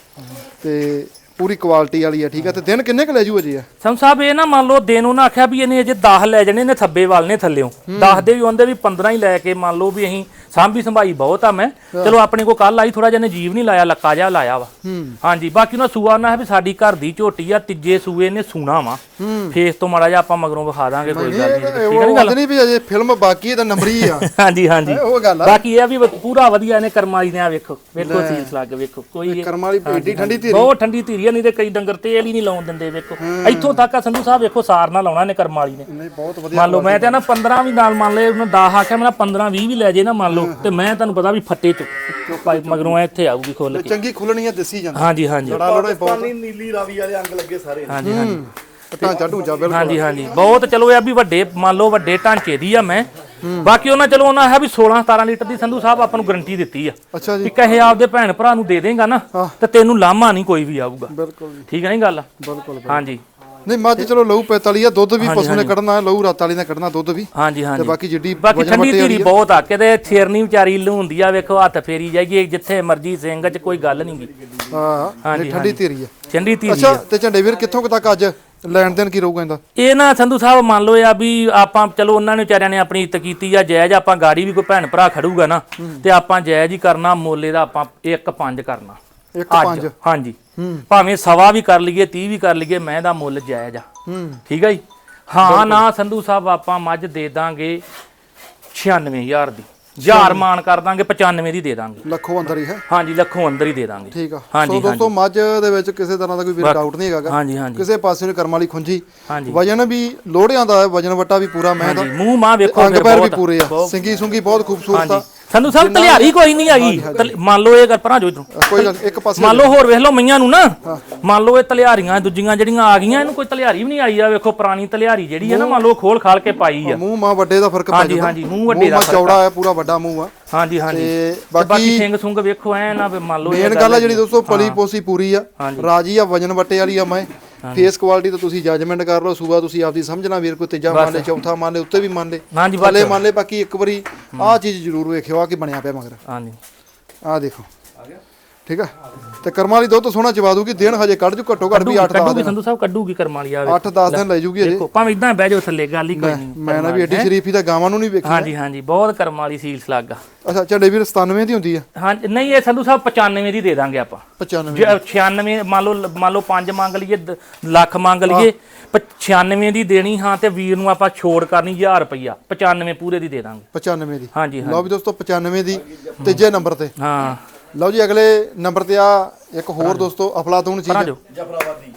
ਤੇ ਪੂਰੀ ਕੁਆਲਿਟੀ ਵਾਲੀ ਆ ਠੀਕ ਆ? ਤੇ ਦਿਨ ਕਿੰਨੇ ਕ ਲੈ ਜੂ ਅਜੇ ਆ? ਸਮ ਸਾਹਿਬ ਇਹ ਨਾ ਮੰਨ ਲਓ ਦਿਨ ਉਹਨਾਂ ਆਖਿਆ ਵੀ ਇਹਨੇ ਅਜੇ 10 ਲੈ ਜਾਣੇ ਨੇ ਥੱਬੇ ਵਾਲ ਨੇ ਥੱਲਿਓਂ। 10 ਦੇ ਵੀ ਹੁੰਦੇ ਵੀ 15 ਹੀ ਲੈ ਕੇ ਮੰਨ ਲਓ ਵੀ ਅਸੀਂ ਸਾਂਭੀ ਸੰਭਾਈ ਬਹੁਤ ਆ ਮੈਂ। ਚਲੋ ਆਪਣੇ ਕੋ ਕੱਲ ਆਈ ਥੋੜਾ ਜਿਹਾ ਨੇ ਜੀਵ ਨਹੀਂ ਲਾਇਆ ਲੱਕਾ ਜਿਹਾ ਲਾਇਆ ਵਾ। ਹਾਂਜੀ ਬਾਕੀ ਉਹਨਾਂ ਸੂਆ ਨਾ ਹੈ ਵੀ ਸਾਡੀ ਘਰ ਦੀ ਝੋਟੀ ਆ ਤੀਜੇ ਸੂਏ ਨੇ ਸੂਣਾ ਵਾ। ਫੇਸ ਤੋਂ ਮਾੜਾ ਜਿਹਾ ਆਪਾਂ ਮਗਰੋਂ ਵਿਖਾ ਦਾਂਗੇ ਕੋਈ ਗੱਲ ਨਹੀਂ ਠੀਕ ਹੈ ਉਹ ਨੀ ਗੱਲ? ਨਹੀਂ ਵੀ ਅਜੇ ਫਿਲਮ ਬਾਕੀ ਇਹਦਾ ਨੰਬਰ ਹੀ ਆ। ਹਾਂਜੀ ਹਾਂਜੀ। ਉਹ ਗੱਲ ਆ। ਬਾਕੀ ਇਹ ਆ ਵੀ ਪੂਰਾ ਵਧੀਆ ਇਹਨੇ ਕਰਮਾਂ ਵਾਲੀ ਨੇ ਆ ਵੇਖੋ ਵੇਖੋ ਸੀਸ ਲੱਗ ਵੇਖੋ ਕੋਈ ਇਹ- ਕਰਮ ਵਾਲੀ ਏਡੀ ਠੰਡੀ ਧੀਰੀ। ਬਹੁਤ ਠੰਡੀ ਧੀਰੀ ਆ, ਨਹੀਂ ਤੇ ਕਈ ਡੰਗਰ ਤੇਲ ਹੀ ਨਹੀਂ ਲਾਉਣ ਦਿੰਦੇ ਵੇਖੋ। ਇੱਥੋਂ ਤੱਕ ਆ ਸੰਧੂ ਸਾਹਿਬ ਵੇਖੋ ਸਾਰ ਨਾਲ ਲਾਉਣਾ ਨੇ ਕਰਮ ਵਾਲੀ ਨੇ। ਨਹੀਂ ਬਹੁਤ ਵਧੀਆ ਮੰਨ ਲਓ ਮੈਂ ਤੇ ਨਾ 15 ਵੀ ਨਾਲ ਮੰਨ ਲਏ ਉਹਨਾਂ 10 ਆਖਿਆ ਮੈਂ 15 20 ਵੀ ਲੈ ਜੇ ਨਾ ਮੰਨ ਲਓ ਤੇ ਮੈਂ ਤੁਹਾਨੂੰ ਪਤਾ ਵੀ ਫੱਟੇ ਚ ਪਾਈਪ ਮਗਰੋਂ ਇੱਥੇ ਆਊਗੀ ਖੁੱਲ ਕੇ। ਚੰਗੀ ਖੁੱਲਣੀ ਆ ਦਿਸੀ ਜਾਂਦਾ। ਹਾਂਜੀ ਹਾਂਜੀ। ਲੜਾ ਲੜਾ ਬਹੁਤ। ਨੀਲੀ ਰਾਵੀ ਵਾਲੇ ਅੰਗ ਲੱਗੇ ਸਾਰੇ। ਹਾਂਜੀ ਹਾਂਜੀ। ਢਾਂਚਾ ਢੂੰਚਾ ਬਿਲਕੁਲ। ਹਾਂਜੀ ਹਾਂਜੀ। ਬਹੁਤ ਚਲੋ ਇਹ ਆ ਵੀ ਵੱਡੇ ਮੰਨ ਲਓ ਵੱਡੇ ਢਾਂਚੇ ਦੀ ਆ ਮੈਂ। ਬਾਕੀ ਉਹਨਾਂ ਚਲੋ ਉਹਨਾਂ ਹੈ ਵੀ 16 17 ਲੀਟਰ ਦੀ ਸੰਧੂ ਸਾਹਿਬ ਆਪਾਂ ਨੂੰ ਗਰੰਟੀ ਦਿੱਤੀ ਆ। ਅੱਛਾ ਜੀ। ਵੀ ਕਹੇ ਆਪਦੇ ਭੈਣ ਭਰਾ ਨੂੰ ਦੇ ਦੇਗਾ ਨਾ ਤੇ ਤੈਨੂੰ ਲਾਮਾ ਨਹੀਂ ਕੋਈ ਵੀ ਆਊਗਾ। ਬਿਲਕੁਲ ਜੀ। ਠੀਕ ਹੈ ਨਹੀਂ ਗੱਲ? ਬਿਲਕੁਲ ਹਾਂਜੀ। ਨਹੀਂ ਮੱਝ ਚਲੋ ਲਹੂ 45 ਆ ਦੁੱਧ ਵੀ ਪਸ਼ੂ ਨੇ ਕੱਢਣਾ ਲਹੂ ਰਾਤ ਵਾਲੀ ਨੇ ਕੱਢਣਾ ਦੁੱਧ ਵੀ। ਹਾਂਜੀ ਤੇ ਹਾਂਜੀ। ਬਾਕੀ ਜਿੱਡੀ ਬਾਕੀ ਠੰਡੀ ਧੀਰੀ। ਬਹੁਤ ਆ ਕਿਤੇ ਛੇਰਨੀ ਵਿਚਾਰੀ ਲੂੰਦੀ ਆ ਵੇਖੋ ਹੱਥ ਫੇਰੀ ਜਾਈਏ ਜਿੱਥੇ ਮਰਜ਼ੀ ਸਿੰਘ ਚ ਕੋਈ ਗੱਲ ਨਹੀਂ ਗੀ। ਹਾਂ ਠੰਡੀ ਧੀਰੀ ਆ। ਠੰਡੀ ਧੀਰੀ ਅੱਛਾ ਤੇ ਝੰਡੇ ਵੀਰ ਕਿੱਥੋਂ ਕੁ ਤੱਕ ਅੱਜ ਲੈਣ ਦੇਣ ਕੀ ਰਹੂਗਾ ਇਹਦਾ? ਇਹ ਨਾ ਸੰਧੂ ਸਾਹਿਬ ਮੰਨ ਲਓ ਆ ਵੀ ਆਪਾਂ ਚਲੋ ਉਹਨਾਂ ਨੇ ਵਿਚਾਰਿਆਂ ਨੇ ਆਪਣੀ ਇੱਜ਼ਤ ਕੀਤੀ ਆ ਜਾਇਜ਼ ਆਪਾਂ ਗਾੜੀ ਵੀ ਕੋਈ ਭੈਣ ਭਰਾ ਖੜੂਗਾ ਨਾ ਤੇ ਆਪਾਂ ਜਾਇਜ਼ ਹੀ ਕਰਨਾ ਮੋਲੇ ਦਾ ਆਪਾਂ 1.5 ਕਰਨਾ। ਅੱਜ। ਪੰਜ। ਹਾਂਜੀ। ਹੂੰ। ਭਾਵੇਂ ਸਵਾ ਵੀ ਕਰ ਲਈਏ 30 ਵੀ ਕਰ ਲਈਏ ਮੈਂ ਦਾ ਮੁੱਲ ਜਾਇਜ਼ ਆ। ਹੂੰ। ਠੀਕ ਹੈ ਜੀ? ਹਾਂ ਨਾ ਸੰਧੂ ਸਾਹਿਬ ਆਪਾਂ ਮੱਝ ਦੇ ਦਾਂਗੇ 96000 ਦੀ। ਹਜ਼ਾਰ ਮਾਨ ਕਰ ਦਾਂਗੇ 95 ਦੀ ਦੇ ਦਾਂਗੇ। ਲੱਖੋਂ ਅੰਦਰ ਹੀ ਹੈ? ਹਾਂਜੀ ਲੱਖੋਂ ਅੰਦਰ ਹੀ ਦੇ ਦਾਂਗੇ। ਠੀਕ ਆ। ਹਾਂਜੀ, ਸੋ ਦੋਸਤੋ ਮੱਝ ਦੇ ਵਿੱਚ ਕਿਸੇ ਤਰ੍ਹਾਂ ਦਾ ਕੋਈ ਵੀਰ ਡਾਊਟ ਨਹੀਂ ਹੈਗਾ ਹਾਂਜੀ ਹਾਂਜੀ। ਕਿਸੇ ਪਾਸੇ ਨੂੰ ਕਰਮ ਵਾਲੀ ਖੁੰਝੀ। ਵਜਨ ਵੀ ਲੋੜਿਆਂ ਦਾ ਹੈ ਵਜਨ ਵਟਾ ਵੀ ਪੂਰਾ ਮੈਂ ਦਾ ਹਾਂਜੀ ਮੂੰਹ ਮਾਂ ਵੇਖੋ ਅੰਗ ਪੈਰ ਵੀ ਬਹੁਤ। ਪੂਰੇ ਆ। ਸਿੰਗੀ ਸੁੰਗੀ ਬਹੁਤ ਖੂਬਸੂਰਤ ਆ। ਹਾਂਜੀ। ਸੰਧੂ ਸਾਹਿਬ ਤਲਿਆਰੀ ਕੋਈ ਨਹੀਂ ਆਈ ਤਲ- ਮੰਨ ਲਓ ਇਹ ਗੱਲ ਪਰਾਂ ਜੋ ਇਧਰੋਂ ਕੋਈ ਗੱਲ ਨੀ, ਇੱਕ ਪਾਸੇ ਮੰਨ ਲਓ ਹੋਰ ਵੇਖ ਲਓ ਮਈਆਂ ਨੂੰ ਨਾ। ਮੰਨ ਲਓ ਇਹ ਤਲਿਆਰੀਆਂ ਦੂਜੀਆਂ ਜਿਹੜੀਆਂ ਆ ਗਈਆਂ ਇਹਨੂੰ ਕੋਈ ਤਲਿਆਰੀ ਵੀ ਨਹੀਂ ਆਈ ਆ। ਵੇਖੋ ਪੁਰਾਣੀ ਤਲਿਆਰੀ ਜਿਹੜੀ ਹੈ ਨਾ ਮੰਨ ਲਓ ਖੋਲ ਖਾਲ ਕੇ ਪਾਈ ਆ। ਮੂੰਹ ਮਾਂ ਵੱਡੇ ਦਾ ਫ਼ਰਕ ਪੈ ਹਾਂਜੀ, ਜਾਂਦਾ। ਹਾਂਜੀ, ਮੂੰਹ ਵੱਡੇ ਦਾ ਮਾਂ ਚੌੜਾ ਹੈ ਪੂਰਾ ਵੱਡਾ ਮੂੰਹ ਆ। ਹਾਂਜੀ ਹਾਂਜੀ। ਤੇ ਤੇ ਬਾਕੀ ਬਾਕੀ ਸਿੰਘ ਸੁੰਗ ਵੇਖੋ ਐ ਨਾ ਵੀ ਮੰਨ ਲਓ ਇਹ ਮੇਨ ਗੱਲ ਆ ਜਿਹੜੀ ਦੋਸਤੋ ਪਲੀ ਪੋਸੀ ਪੂਰੀ ਆ। ਰਾਜੀ ਆ ਵਜਨ ਵਟੇ ਵਾਲੀ ਆ ਮੈਂ। ਫੇਸ ਕੁਆਲਿਟੀ ਤਾਂ ਤੁਸੀਂ ਜੱਜਮੈਂਟ ਕਰ ਲਓ ਸੂਬਾ ਤੁਸੀਂ ਆਪਦੀ ਸਮਝਣਾ ਵੀਰ ਕੋਈ ਤੀਜਾ ਮੰਨ ਲੈ ਚੌਥਾ ਮੰਨ ਲੈ ਉੱਤੇ ਵੀ ਮੰਨ ਲੈ ਹਾਂਜੀ ਬਸ। ਮੰਨ ਲੈ ਬਾਕੀ ਇੱਕ ਵਾਰੀ ਆਹ ਚੀਜ਼ ਜ਼ਰੂਰ ਵੇਖਿਓ ਆ ਕਿ ਬਣਿਆ ਪਿਆ ਮਗਰ। ਹਾਂਜੀ। ਆਹ ਦੇਖੋ। ਠੀਕ ਆ? ਤੇ ਕਰਮਾਂ ਵਾਲੀ ਦੁੱਧ ਸੋਹਣਾ ਚਵਾ ਦੂਗੀ ਦਿਨ ਹਜੇ ਕੱਢ ਜੂ ਘੱਟੋ ਘੱਟ ਵੀ 8 10 ਕੱਢੂਗੀ ਦਿਨ। ਸੰਧੂ ਸਾਹਿਬ ਕੱਢੂਗੀ ਕਰਮ ਵਾਲੀ ਆਵੇ 8 10 ਦਿਨ ਲੈ ਜੂਗੀ ਦੇਖੋ ਭਾਵੇਂ ਇਦਾਂ ਬਹਿ ਜਾਓ ਥੱਲੇ ਗੱਲ ਹੀ ਕੋਈ ਨਹੀਂ ਮੈਂ ਨਾ ਵੀ ਐਡੀ ਸ਼ਰੀਫੀ ਤਾਂ ਗਾਵਾਂ ਨੂੰ ਨਹੀਂ ਵੇਖੀ। ਹਾਂਜੀ ਹਾਂਜੀ ਬਹੁਤ ਕਰਮ ਵਾਲੀ ਸੀਲਸ ਲੱਗਾ ਅੱਛਾ ਝੰਡੇ ਵੀਰ 97 ਦੀ ਹੁੰਦੀ ਆ। ਹਾਂ ਨਹੀਂ ਇਹ ਸੰਧੂ ਸਾਹਿਬ 95 ਦੀ ਦੇ ਦਾਂਗੇ ਆਪਾਂ। 95 ਜੇ 96 ਮੰਨ ਲਓ ਮੰਨ ਲਓ 5 ਮੰਗ ਲਈਏ ਦ- ਲੱਖ ਮੰਗ ਲਈਏ ਪ- 96 ਦੀ ਦੇਣੀ ਹਾਂ ਤੇ ਵੀਰ ਨੂੰ ਆਪਾਂ ਛੋੜ ਕਰਨੀ 1000 ਰੁਪਈਆ 95 ਪੂਰੇ ਦੀ ਦੇ ਦਾਂਗੇ। 95 ਦੀ। ਹਾਂਜੀ ਹਾਂ ਲਓ ਵੀ ਦੋਸਤੋ 95 ਦੀ ਤੀਜੇ ਨੰਬਰ ਤੇ। ਹਾਂ। ਲਓ ਜੀ ਅਗਲੇ ਨੰਬਰ ਤੇ ਆ ਇੱਕ ਹੋਰ ਦੋਸਤੋ ਅਫਲਾਤੂਨ ਚੀਜ਼। ਜੋ।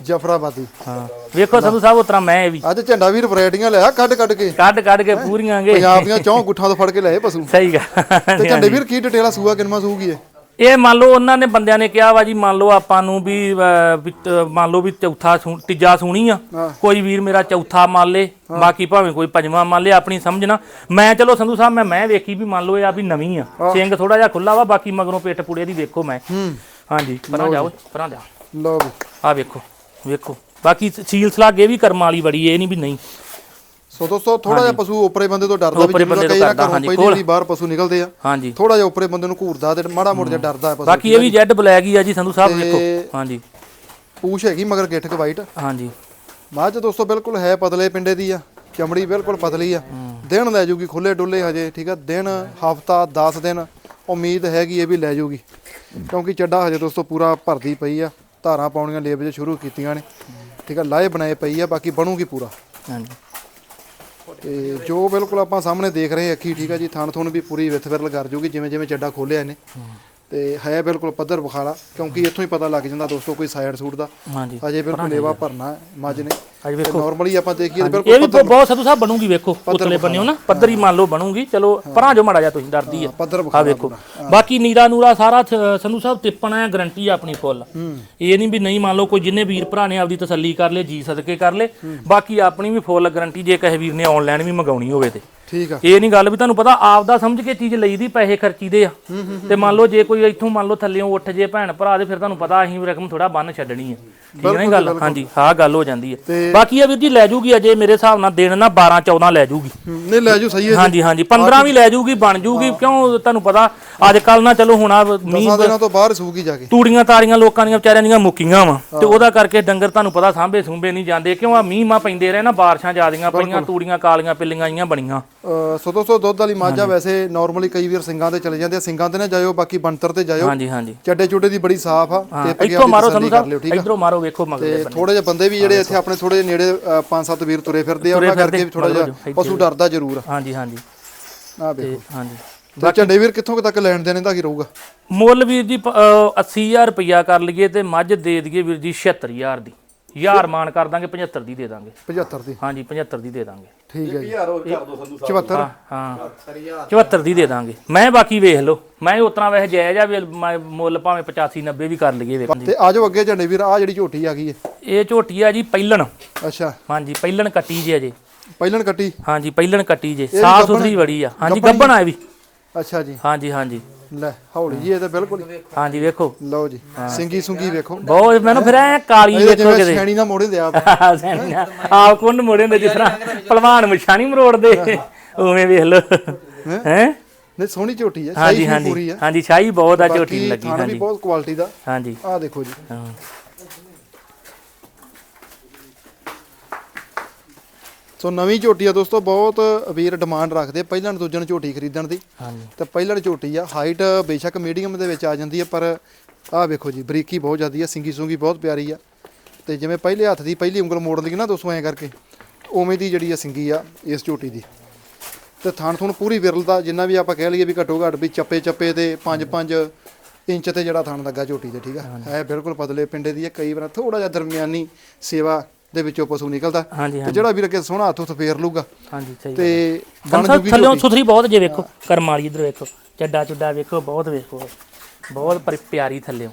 ਜਫਰਾਬਾਦੀ। ਹਾਂ। ਵੇਖੋ ਸੰਧੂ ਸਾਹਿਬ ਉਤਰਾ ਮੈਂ ਇਹ ਵੀ। ਅੱਜ ਝੰਡਾ ਵੀਰ ਵੈਰਾਈਟੀਆਂ ਲਿਆ ਕੱਢ ਕੱਢ ਕੇ। ਕੱਢ ਕੱਢ ਕੇ ਪੂਰੀਆਂ ਗੇ ਪੰਜਾਬ ਦੀਆਂ ਚੌਂ ਗੁੱਠਾਂ ਤੋਂ ਫੜ ਕੇ ਲਏ ਪਸ਼ੂ। ਸਹੀ ਗੱਲ। ਤੇ ਝੰਡੇ ਵੀਰ ਕੀ ਡਿਟੇਲ ਆ? ਸੂਆ ਕਿੰਨਾ ਸੂਗੀ ਇਹ? ਇਹ ਮੰਨ ਲਓ ਉਹਨਾਂ ਨੇ ਬੰਦਿਆਂ ਨੇ ਕਿਹਾ ਵਾ ਜੀ ਮੰਨ ਲਓ ਆਪਾਂ ਨੂੰ ਵੀ ਅਹ, ਵੀ ਤ- ਮੰਨ ਲਓ ਵੀ ਚੌਥਾ ਤੀਜਾ ਸੂਣੀ ਆ। ਕੋਈ ਵੀਰ ਮੇਰਾ ਚੌਥਾ ਮੰਨ ਲੇ ਬਾਕੀ ਭਾਵੇਂ ਕੋਈ ਪੰਜਵਾਂ ਮੰਨ ਲੇ ਆਪਣੀ ਸਮਝਣਾ ਮੈਂ ਚਲੋ ਸੰਧੂ ਸਾਹਿਬ ਮੈਂ ਮੈਂ ਵੇਖੀ ਵੀ ਮੰਨ ਲਓ ਇਹ ਆ ਵੀ ਨਵੀਂ ਆ। ਸਿੰਘ ਥੋੜਾ ਜਿਹਾ ਖੁੱਲਾ ਵਾ ਬਾਕੀ ਮਗਰੋਂ ਪੇਟ ਪੂੜੇ ਦੀ ਵੇਖੋ ਮੈਂ। ਹਾਂਜੀ ਪਰਾਂ ਜਾਓ ਪਰਾਂ ਜਾ ਲਓ ਵੀ ਆ ਵੇਖੋ ਵੇਖੋ। ਬਾਕੀ ਸੀਲ ਸਲਾਗੇ ਵੀ ਕਰਮਾਂ ਵਾਲੀ ਬੜੀ ਇਹ ਨਹੀਂ ਵੀ ਨਹੀਂ। ਸੋ ਦੋਸਤੋ ਥੋੜਾ ਜਿਹਾ ਪਸ਼ੂ ਉਪਰੇ ਬੰਦੇ ਤੋਂ ਡਰਦਾ ਵੀ ਜਿਵੇਂ ਕਈ ਨਾ ਘਰੋਂ ਪਹਿਲੀ ਵਾਰੀ ਬਾਹਰ ਪਸ਼ੂ ਨਿਕਲਦੇ ਆ ਹਾਂਜੀ। ਥੋੜਾ ਜਿਹਾ ਉਪਰੇ ਬੰਦੇ ਨੂੰ ਘੂਰਦਾ ਤੇ ਮਾੜਾ ਮੋੜ ਜਿਹਾ ਡਰਦਾ ਪਸ਼ੂ ਬਾਕੀ ਇਹ ਵੀ ਜੈਡ ਬਲੈਕ ਹੀ ਆ ਜੀ ਸੰਧੂ ਸਾਹਿਬ ਤੇ- ਹਾਂਜੀ। ਪੂਛ ਹੈਗੀ ਮਗਰ ਗਿੱਠਕ ਵਾਈਟ ਹਾਂਜੀ। ਮੱਝ ਦੋਸਤੋ ਬਿਲਕੁਲ ਹੈ ਪਤਲੇ ਪਿੰਡੇ ਦੀ ਆ ਚਮੜੀ ਬਿਲਕੁਲ ਪਤਲੀ ਆ। ਦਿਨ ਲੈ ਜੂਗੀ ਖੁੱਲੇ ਡੁੱਲੇ ਹਜੇ ਠੀਕ ਆ? ਦਿਨ ਹਫਤਾ 10 ਦਿਨ ਉਮੀਦ ਹੈਗੀ ਇਹ ਵੀ ਲੈ ਜੂਗੀ। ਕਿਉਂਕਿ ਚੱਡਾ ਹਜੇ ਦੋਸਤੋ ਪੂਰਾ ਭਰਦੀ ਪਈ ਆ ਧਾਰਾਂ ਪਾਉਣੀਆਂ ਲੇਬ 'ਚ ਸ਼ੁਰੂ ਕੀਤੀਆਂ ਨੇ ਠੀਕ ਆ? ਲਾਏ ਬਣਾਏ ਪਈ ਆ ਬਾਕੀ ਬਣੂਗੀ ਪੂਰਾ। ਹਾਂਜੀ। ਤੇ ਜੋ ਬਿਲਕੁਲ ਆਪਾਂ ਸਾਹਮਣੇ ਦੇਖ ਰਹੇ ਅੱਖੀ ਠੀਕ ਆ ਜੀ ਥਣ ਥੁਣ ਵੀ ਪੂਰੀ ਵਿਥ ਵਿਰਲ ਕਰ ਜੂਗੀ ਜਿਵੇਂ ਜਿਵੇਂ ਚੱਡਾ ਖੋਲਿਆ ਇਹਨੇ। ਤੇ ਹੈ ਬਿਲਕੁਲ ਪੱਧਰ ਵਿਖਾਲਾ ਕਿਉਂਕਿ ਇੱਥੋਂ ਹੀ ਪਤਾ ਲੱਗ ਜਾਂਦਾ ਦੋਸਤੋ ਕੋਈ ਸਾਈਡ ਸੂਟ ਦਾ। ਹਾਂਜੀ ਹਜੇ ਬਿਲਕੁਲ ਲੇਵਾ ਭਰਨਾ ਮੱਝ ਨੇ। ਅੱਜ ਵੇਖੋ। ਨਾਰਮਲੀ ਆਪਾਂ ਦੇਖੀਏ ਤਾਂ ਇਹ ਬਿਲਕੁਲ ਵੀ ਬਹੁਤ- ਸੰਧੂ ਸਾਹਿਬ ਬਣੂਗੀ ਵੇਖੋ ਉਤਲੇ ਬੰਨਿਓ ਨਾ ਪੱਧਰੀ ਮੰਨ ਲਓ ਬਣੂਗੀ ਚਲੋ ਪਰਾਂ ਜੋ ਮੜਾ ਜਾ ਤੁਸੀਂ ਡਰਦੀ ਆ ਆ ਵੇਖੋ। ਬਾਕੀ ਨੀਰਾ ਨੂਰਾ ਸਾਰਾ ਸੰਧੂ ਸਾਹਿਬ ਤਿੱਪਣਾ ਹੈ ਗਰੰਟੀ ਆ ਆਪਣੀ ਫੁੱਲ ਇਹ ਨਹੀਂ ਵੀ ਨਹੀਂ ਮੰਨ ਲਓ ਕੋਈ ਜਿੰਨੇ ਵੀਰ ਭਰਾ ਨੇ ਆਪਦੀ ਤਸੱਲੀ ਕਰ ਲੇ ਜੀ ਸਦਕੇ ਕਰ ਲੇ। ਬਾਕੀ ਆਪਣੀ ਵੀ ਫੁੱਲ ਗਰੰਟੀ ਜੇ ਕਿਸੇ ਵੀਰ ਨੇ ਆਨਲਾਈਨ ਵੀ ਮੰਗਾਉਣੀ ਹੋਵੇ ਤੇ। ਠੀਕ ਆ। ਇਹ ਨਹੀਂ ਗੱਲ ਵੀ ਤੁਹਾਨੂੰ ਪਤਾ ਆਪਦਾ ਸਮਝ ਕੇ ਚੀਜ਼ ਲਈਦੀ ਪੈਸੇ ਖਰਚੀਦੇ ਆ। ਤੇ ਮੰਨ ਲਓ ਜੇ ਕੋਈ ਇੱਥੋਂ ਮੰਨ ਲਓ ਥੱਲੇੋਂ ਉੱਠ ਜੇ ਭੈਣ ਭਰਾ ਦੇ ਫਿਰ ਤੁਹਾਨੂੰ ਪਤਾ ਅਸੀਂ ਰਕਮ ਥੋੜਾ ਬੰਨ ਛੱਡਣੀ ਹੈ ਠੀਕ ਹੈ ਨਾ ਗੱਲ? ਹਾਂਜੀ ਹਾਂ ਗੱਲ ਹੋ ਜਾਂਦੀ ਹੈ ਬਾਕੀ ਇਹ ਵੀਰ ਜੀ ਲੈ ਜੂਗੀ ਅਜੇ ਮੇਰੇ ਹਿਸਾਬ ਨਾਲ ਦਿਨ ਨਾ 12 14 ਲੈ ਜੂਗੀ। ਨਹੀਂ ਲੈ ਜੂ ਸਹੀ ਹੈ ਹਾਂਜੀ ਹਾਂਜੀ 15 ਵੀ ਲੈ ਜੂਗੀ ਬਣ ਜੂਗੀ ਕਿਉਂ ਤੁਹਾਨੂੰ ਪਤਾ ਅੱਜ ਕੱਲ ਨਾ ਚਲੋ ਹੁਣ ਆ ਮੀਂਹ ਦਿਨਾਂ ਤੋਂ ਬਾਹਰ ਸੂਗੀ ਜਾ ਕੇ। ਤੂੜੀਆਂ ਤਾਰੀਆਂ ਲੋਕਾਂ ਦੀਆਂ ਵਿਚਾਰਿਆਂ ਦੀਆਂ ਮੁੱਕੀਆਂ ਵਾ। ਤੇ ਉਹਦਾ ਕਰਕੇ ਡੰਗਰ ਤੁਹਾਨੂੰ ਪਤਾ ਸਾਂਭੇ ਸੁੰਭੇ ਨਹੀਂ ਜਾਂਦੇ ਕਿਉਂ ਆ ਮੀਂਹ ਮਾ ਪੈਂਦੇ ਰਹੇ ਨਾ ਬਾਰਿਸ਼ਾਂ ਜ਼ਿਆਦੀਆਂ ਪਈਆਂ ਤੂੜੀਆਂ ਕਾਲੀਆਂ ਪਿੱਲੀਆਂ ਆਈਆਂ ਬਣੀਆਂ। ਸੋ ਦੋਸਤੋ ਦੁੱਧ ਵਾਲੀ ਮੱਝ ਆ ਵੈਸੇ ਨਾਰਮਲੀ ਕਈ ਵਾਰ ਸਿੰਗਾਂ ਤੇ ਚਲੇ ਜਾਂਦੇ ਆ। ਸਿੰਗਾਂ ਤੇ ਨਾ ਜਾਇਓ ਬਾਕੀ ਬੰਤਰ ਤੇ ਜਾਇਓ। ਹਾਂਜੀ ਹਾਂਜੀ। ਚੱਡੇ ਚੁੱਡੇ ਦੀ ਬੜੀ ਸਾਫ਼ ਆ। ਤੇ ਇੱਥੋਂ ਮਾਰੋ ਠੀਕ ਸਾਹਿਬ ਆ? ਇਧਰੋਂ ਮਾਰੋ ਵੇਖੋ ਮਗਲੇ ਤੇ ਥੋੜੇ ਜਿਹੇ ਬੰਦੇ ਵੀ ਜਿਹੜੇ ਇੱਥੇ ਆਪਣੇ ਥੋੜੇ ਜਿਹੇ ਨੇੜੇ ਪੰਜ ਸੱਤ ਵੀਰ ਤੁਰੇ ਫਿਰਦੇ ਆ ਉਹਨਾਂ ਕਰਕੇ ਵੀ ਥੋੜਾ ਜਿਹਾ ਪਸ਼ੂ ਡਰਦਾ ਜ਼ਰੂਰ ਆ। ਹਾਂਜੀ ਹਾਂਜੀ। ਤੇ ਵੇਖੋ। ਹਾਂਜੀ। ਤੇ ਝੰਡੇ ਵੀਰ ਕਿੱਥੋਂ ਤੱਕ ਲੈਣ ਦੇਣ ਦਾ ਕੀ ਰਹੂਗਾ? ਮੁੱਲ ਵੀਰ ਜੀ ਪ- ਅਹ 80000 ਰੁਪਇਆ ਕਰ ਲਈਏ ਤੇ ਮੱਝ ਦੇ ਦਈਏ ਵੀਰ ਜੀ 76000 ਦੀ। ਹਜ਼ਾਰ ਮਾਨ ਕਰ ਦਾਂਗੇ 75 ਦੀ ਦੇ ਦਾਂਗੇ। 75 ਦੀ। ਹਾਂਜੀ 75 ਦੀ ਦੇ ਦਾਂਗੇ। ਠੀਕ ਹੈ ਜੀ। ਯਾਰ ਹੋਰ ਕਰ ਦੋ ਸੰਧੂ 74 ਹਾਂ 74 ਦੀ ਦੇ ਦਾਂਗੇ। ਮੈਂ ਬਾਕੀ ਵੇਖ ਲਓ। ਮੈਂ ਉਤਰਾ ਵੈਸੇ ਜਾਇਜ਼ ਆ ਵੀ ਮੈਂ ਮੁੱਲ ਭਾਵੇਂ 85 90 ਵੀ ਕਰ ਲਈਏ ਵੇਖ ਤੇ ਆਜੋ ਅੱਗੇ ਝੰਡੇ ਵੀਰ ਆ ਜਿਹੜੀ ਝੋਟੀ ਆ ਗਈ ਹੈ ਇਹ ਝੋਟੀ ਆ ਜੀ ਪਹਿਲਣ। ਅੱਛਾ। ਹਾਂਜੀ ਪਹਿਲਣ ਕੱਟੀ ਜੇ ਅਜੇ। ਪਹਿਲਣ ਕੱਟੀ? ਹਾਂਜੀ ਪਹਿਲਣ ਕੱਟੀ ਜੇ। ਸਾਫ਼ ਸੁਥਰੀ ਬੜੀ ਆ। ਹਾਂਜੀ ਗੱਬਣ ਆ ਵੀ। ਅੱਛਾ ਜੀ। ਹਾਂਜੀ ਹਾਂਜੀ। ਲੈ ਹੌਲੀ ਜੀ ਇਹ ਤਾਂ ਬਿਲਕੁਲ ਹੀ। ਹਾਂਜੀ ਵੇਖੋ। ਲਓ ਜੀ ਸਿੰਗੀ ਸੁੰਗੀ ਵੇਖੋ। ਬਹੁਤ ਮੈਨੂੰ ਫਿਰ ਐ ਕਾਲੀ ਇਹ ਵੇਖੋ ਜਿਵੇਂ ਕਿਤੇ। ਛੈਣੀ ਨਾਲ ਮੋੜੇ ਸੈਣੀਆਂ। ਆਪ। ਕੁੰਨ ਮੁੜੇ ਹੁੰਦੇ ਜਿਸ ਤਰ੍ਹਾਂ ਪਹਿਲਵਾਨ ਮਛਾ ਨਹੀਂ ਮਰੋੜਦੇ। ਉਵੇਂ ਵੇਖ ਲੋ ਹੈ? ਨਹੀਂ ਸੋਹਣੀ ਝੋਟੀ ਹੈ ਹਾਂਜੀ ਸਾਈਜ਼ ਵੀ ਪੂਰੀ ਹਾਂਜੀ ਹੈ ਹਾਂਜੀ ਸ਼ਾਹੀ ਬਹੁਤ ਆ ਝੋਟੀ ਨੂੰ ਲੱਗੀ ਥਣ ਵੀ ਹਾਂਜੀ। ਬਹੁਤ ਕੁਆਲਿਟੀ ਦਾ। ਹਾਂਜੀ। ਆਹ ਦੇਖੋ ਜੀ। ਹਾਂ। ਸੋ ਨਵੀਂ ਝੋਟੀ ਆ ਦੋਸਤੋ ਬਹੁਤ ਵੀਰ ਡਿਮਾਂਡ ਰੱਖਦੇ ਪਹਿਲਾਂ ਦੂਜੇ ਨੂੰ ਝੋਟੀ ਖਰੀਦਣ ਦੀ। ਹਾਂਜੀ। ਤੇ ਪਹਿਲਾਂ ਝੋਟੀ ਆ ਹਾਈਟ ਬੇਸ਼ੱਕ ਮੀਡੀਅਮ ਦੇ ਵਿੱਚ ਆ ਜਾਂਦੀ ਹੈ ਪਰ ਆਹ ਵੇਖੋ ਜੀ ਬਰੀਕੀ ਬਹੁਤ ਜ਼ਿਆਦੀ ਆ ਸਿੰਗੀ ਸੁੰਗੀ ਬਹੁਤ ਪਿਆਰੀ ਆ। ਤੇ ਜਿਵੇਂ ਪਹਿਲੇ ਹੱਥ ਦੀ ਪਹਿਲੀ ਉਂਗਲ ਮੋੜ ਲਈ ਨਾ ਦੋਸਤੋ ਐਂ ਕਰਕੇ ਉਵੇਂ ਦੀ ਜਿਹੜੀ ਆ ਸਿੰਗੀ ਆ ਇਸ ਝੋਟੀ ਦੀ। ਤੇ ਥਣ ਥੁਣ ਪੂਰੀ ਵਿਰਲ ਦਾ ਜਿੰਨਾ ਵੀ ਆਪਾਂ ਕਹਿ ਲਈਏ ਵੀ ਘੱਟੋ ਘੱਟ ਵੀ ਚੱਪੇ ਚੱਪੇ ਤੇ 5-5 ਇੰਚ ਤੇ ਜਿਹੜਾ ਥਣ ਲੱਗਾ ਝੋਟੀ ਤੇ ਠੀਕ ਆ? ਹੈ ਬਿਲਕੁਲ ਪਤਲੇ ਪਿੰਡੇ ਦੀ ਹੈ ਕਈ ਵਾਰ ਥੋੜਾ ਜਿਹਾ ਦਰਮਿਆਨੀ ਸੇਵਾ ਦੇ ਵਿੱਚੋਂ ਪਸ਼ੂ ਨਿਕਲਦਾ। ਹਾਂਜੀ ਤੇ ਜਿਹੜਾ ਵੀਰ ਅੱਗੇ ਸੋਹਣਾ ਹੱਥ ਫੇਰ ਲੂਗਾ ਹਾਂਜੀ ਸਹੀ ਤੇ ਬਣ ਜੂਗੀ ਥੱਲਿਓਂ ਝੋਟੀ। ਸੁਥਰੀ ਬਹੁਤ ਜੇ ਵੇਖੋ ਕਰਮ ਵਾਲੀ ਇਧਰ ਵੇਖੋ ਚੱਡਾ ਚੁੱਡਾ ਵੇਖੋ ਬਹੁਤ ਵੇਖੋ। ਬਹੁਤ ਪਿਆਰੀ ਥੱਲਿਓਂ।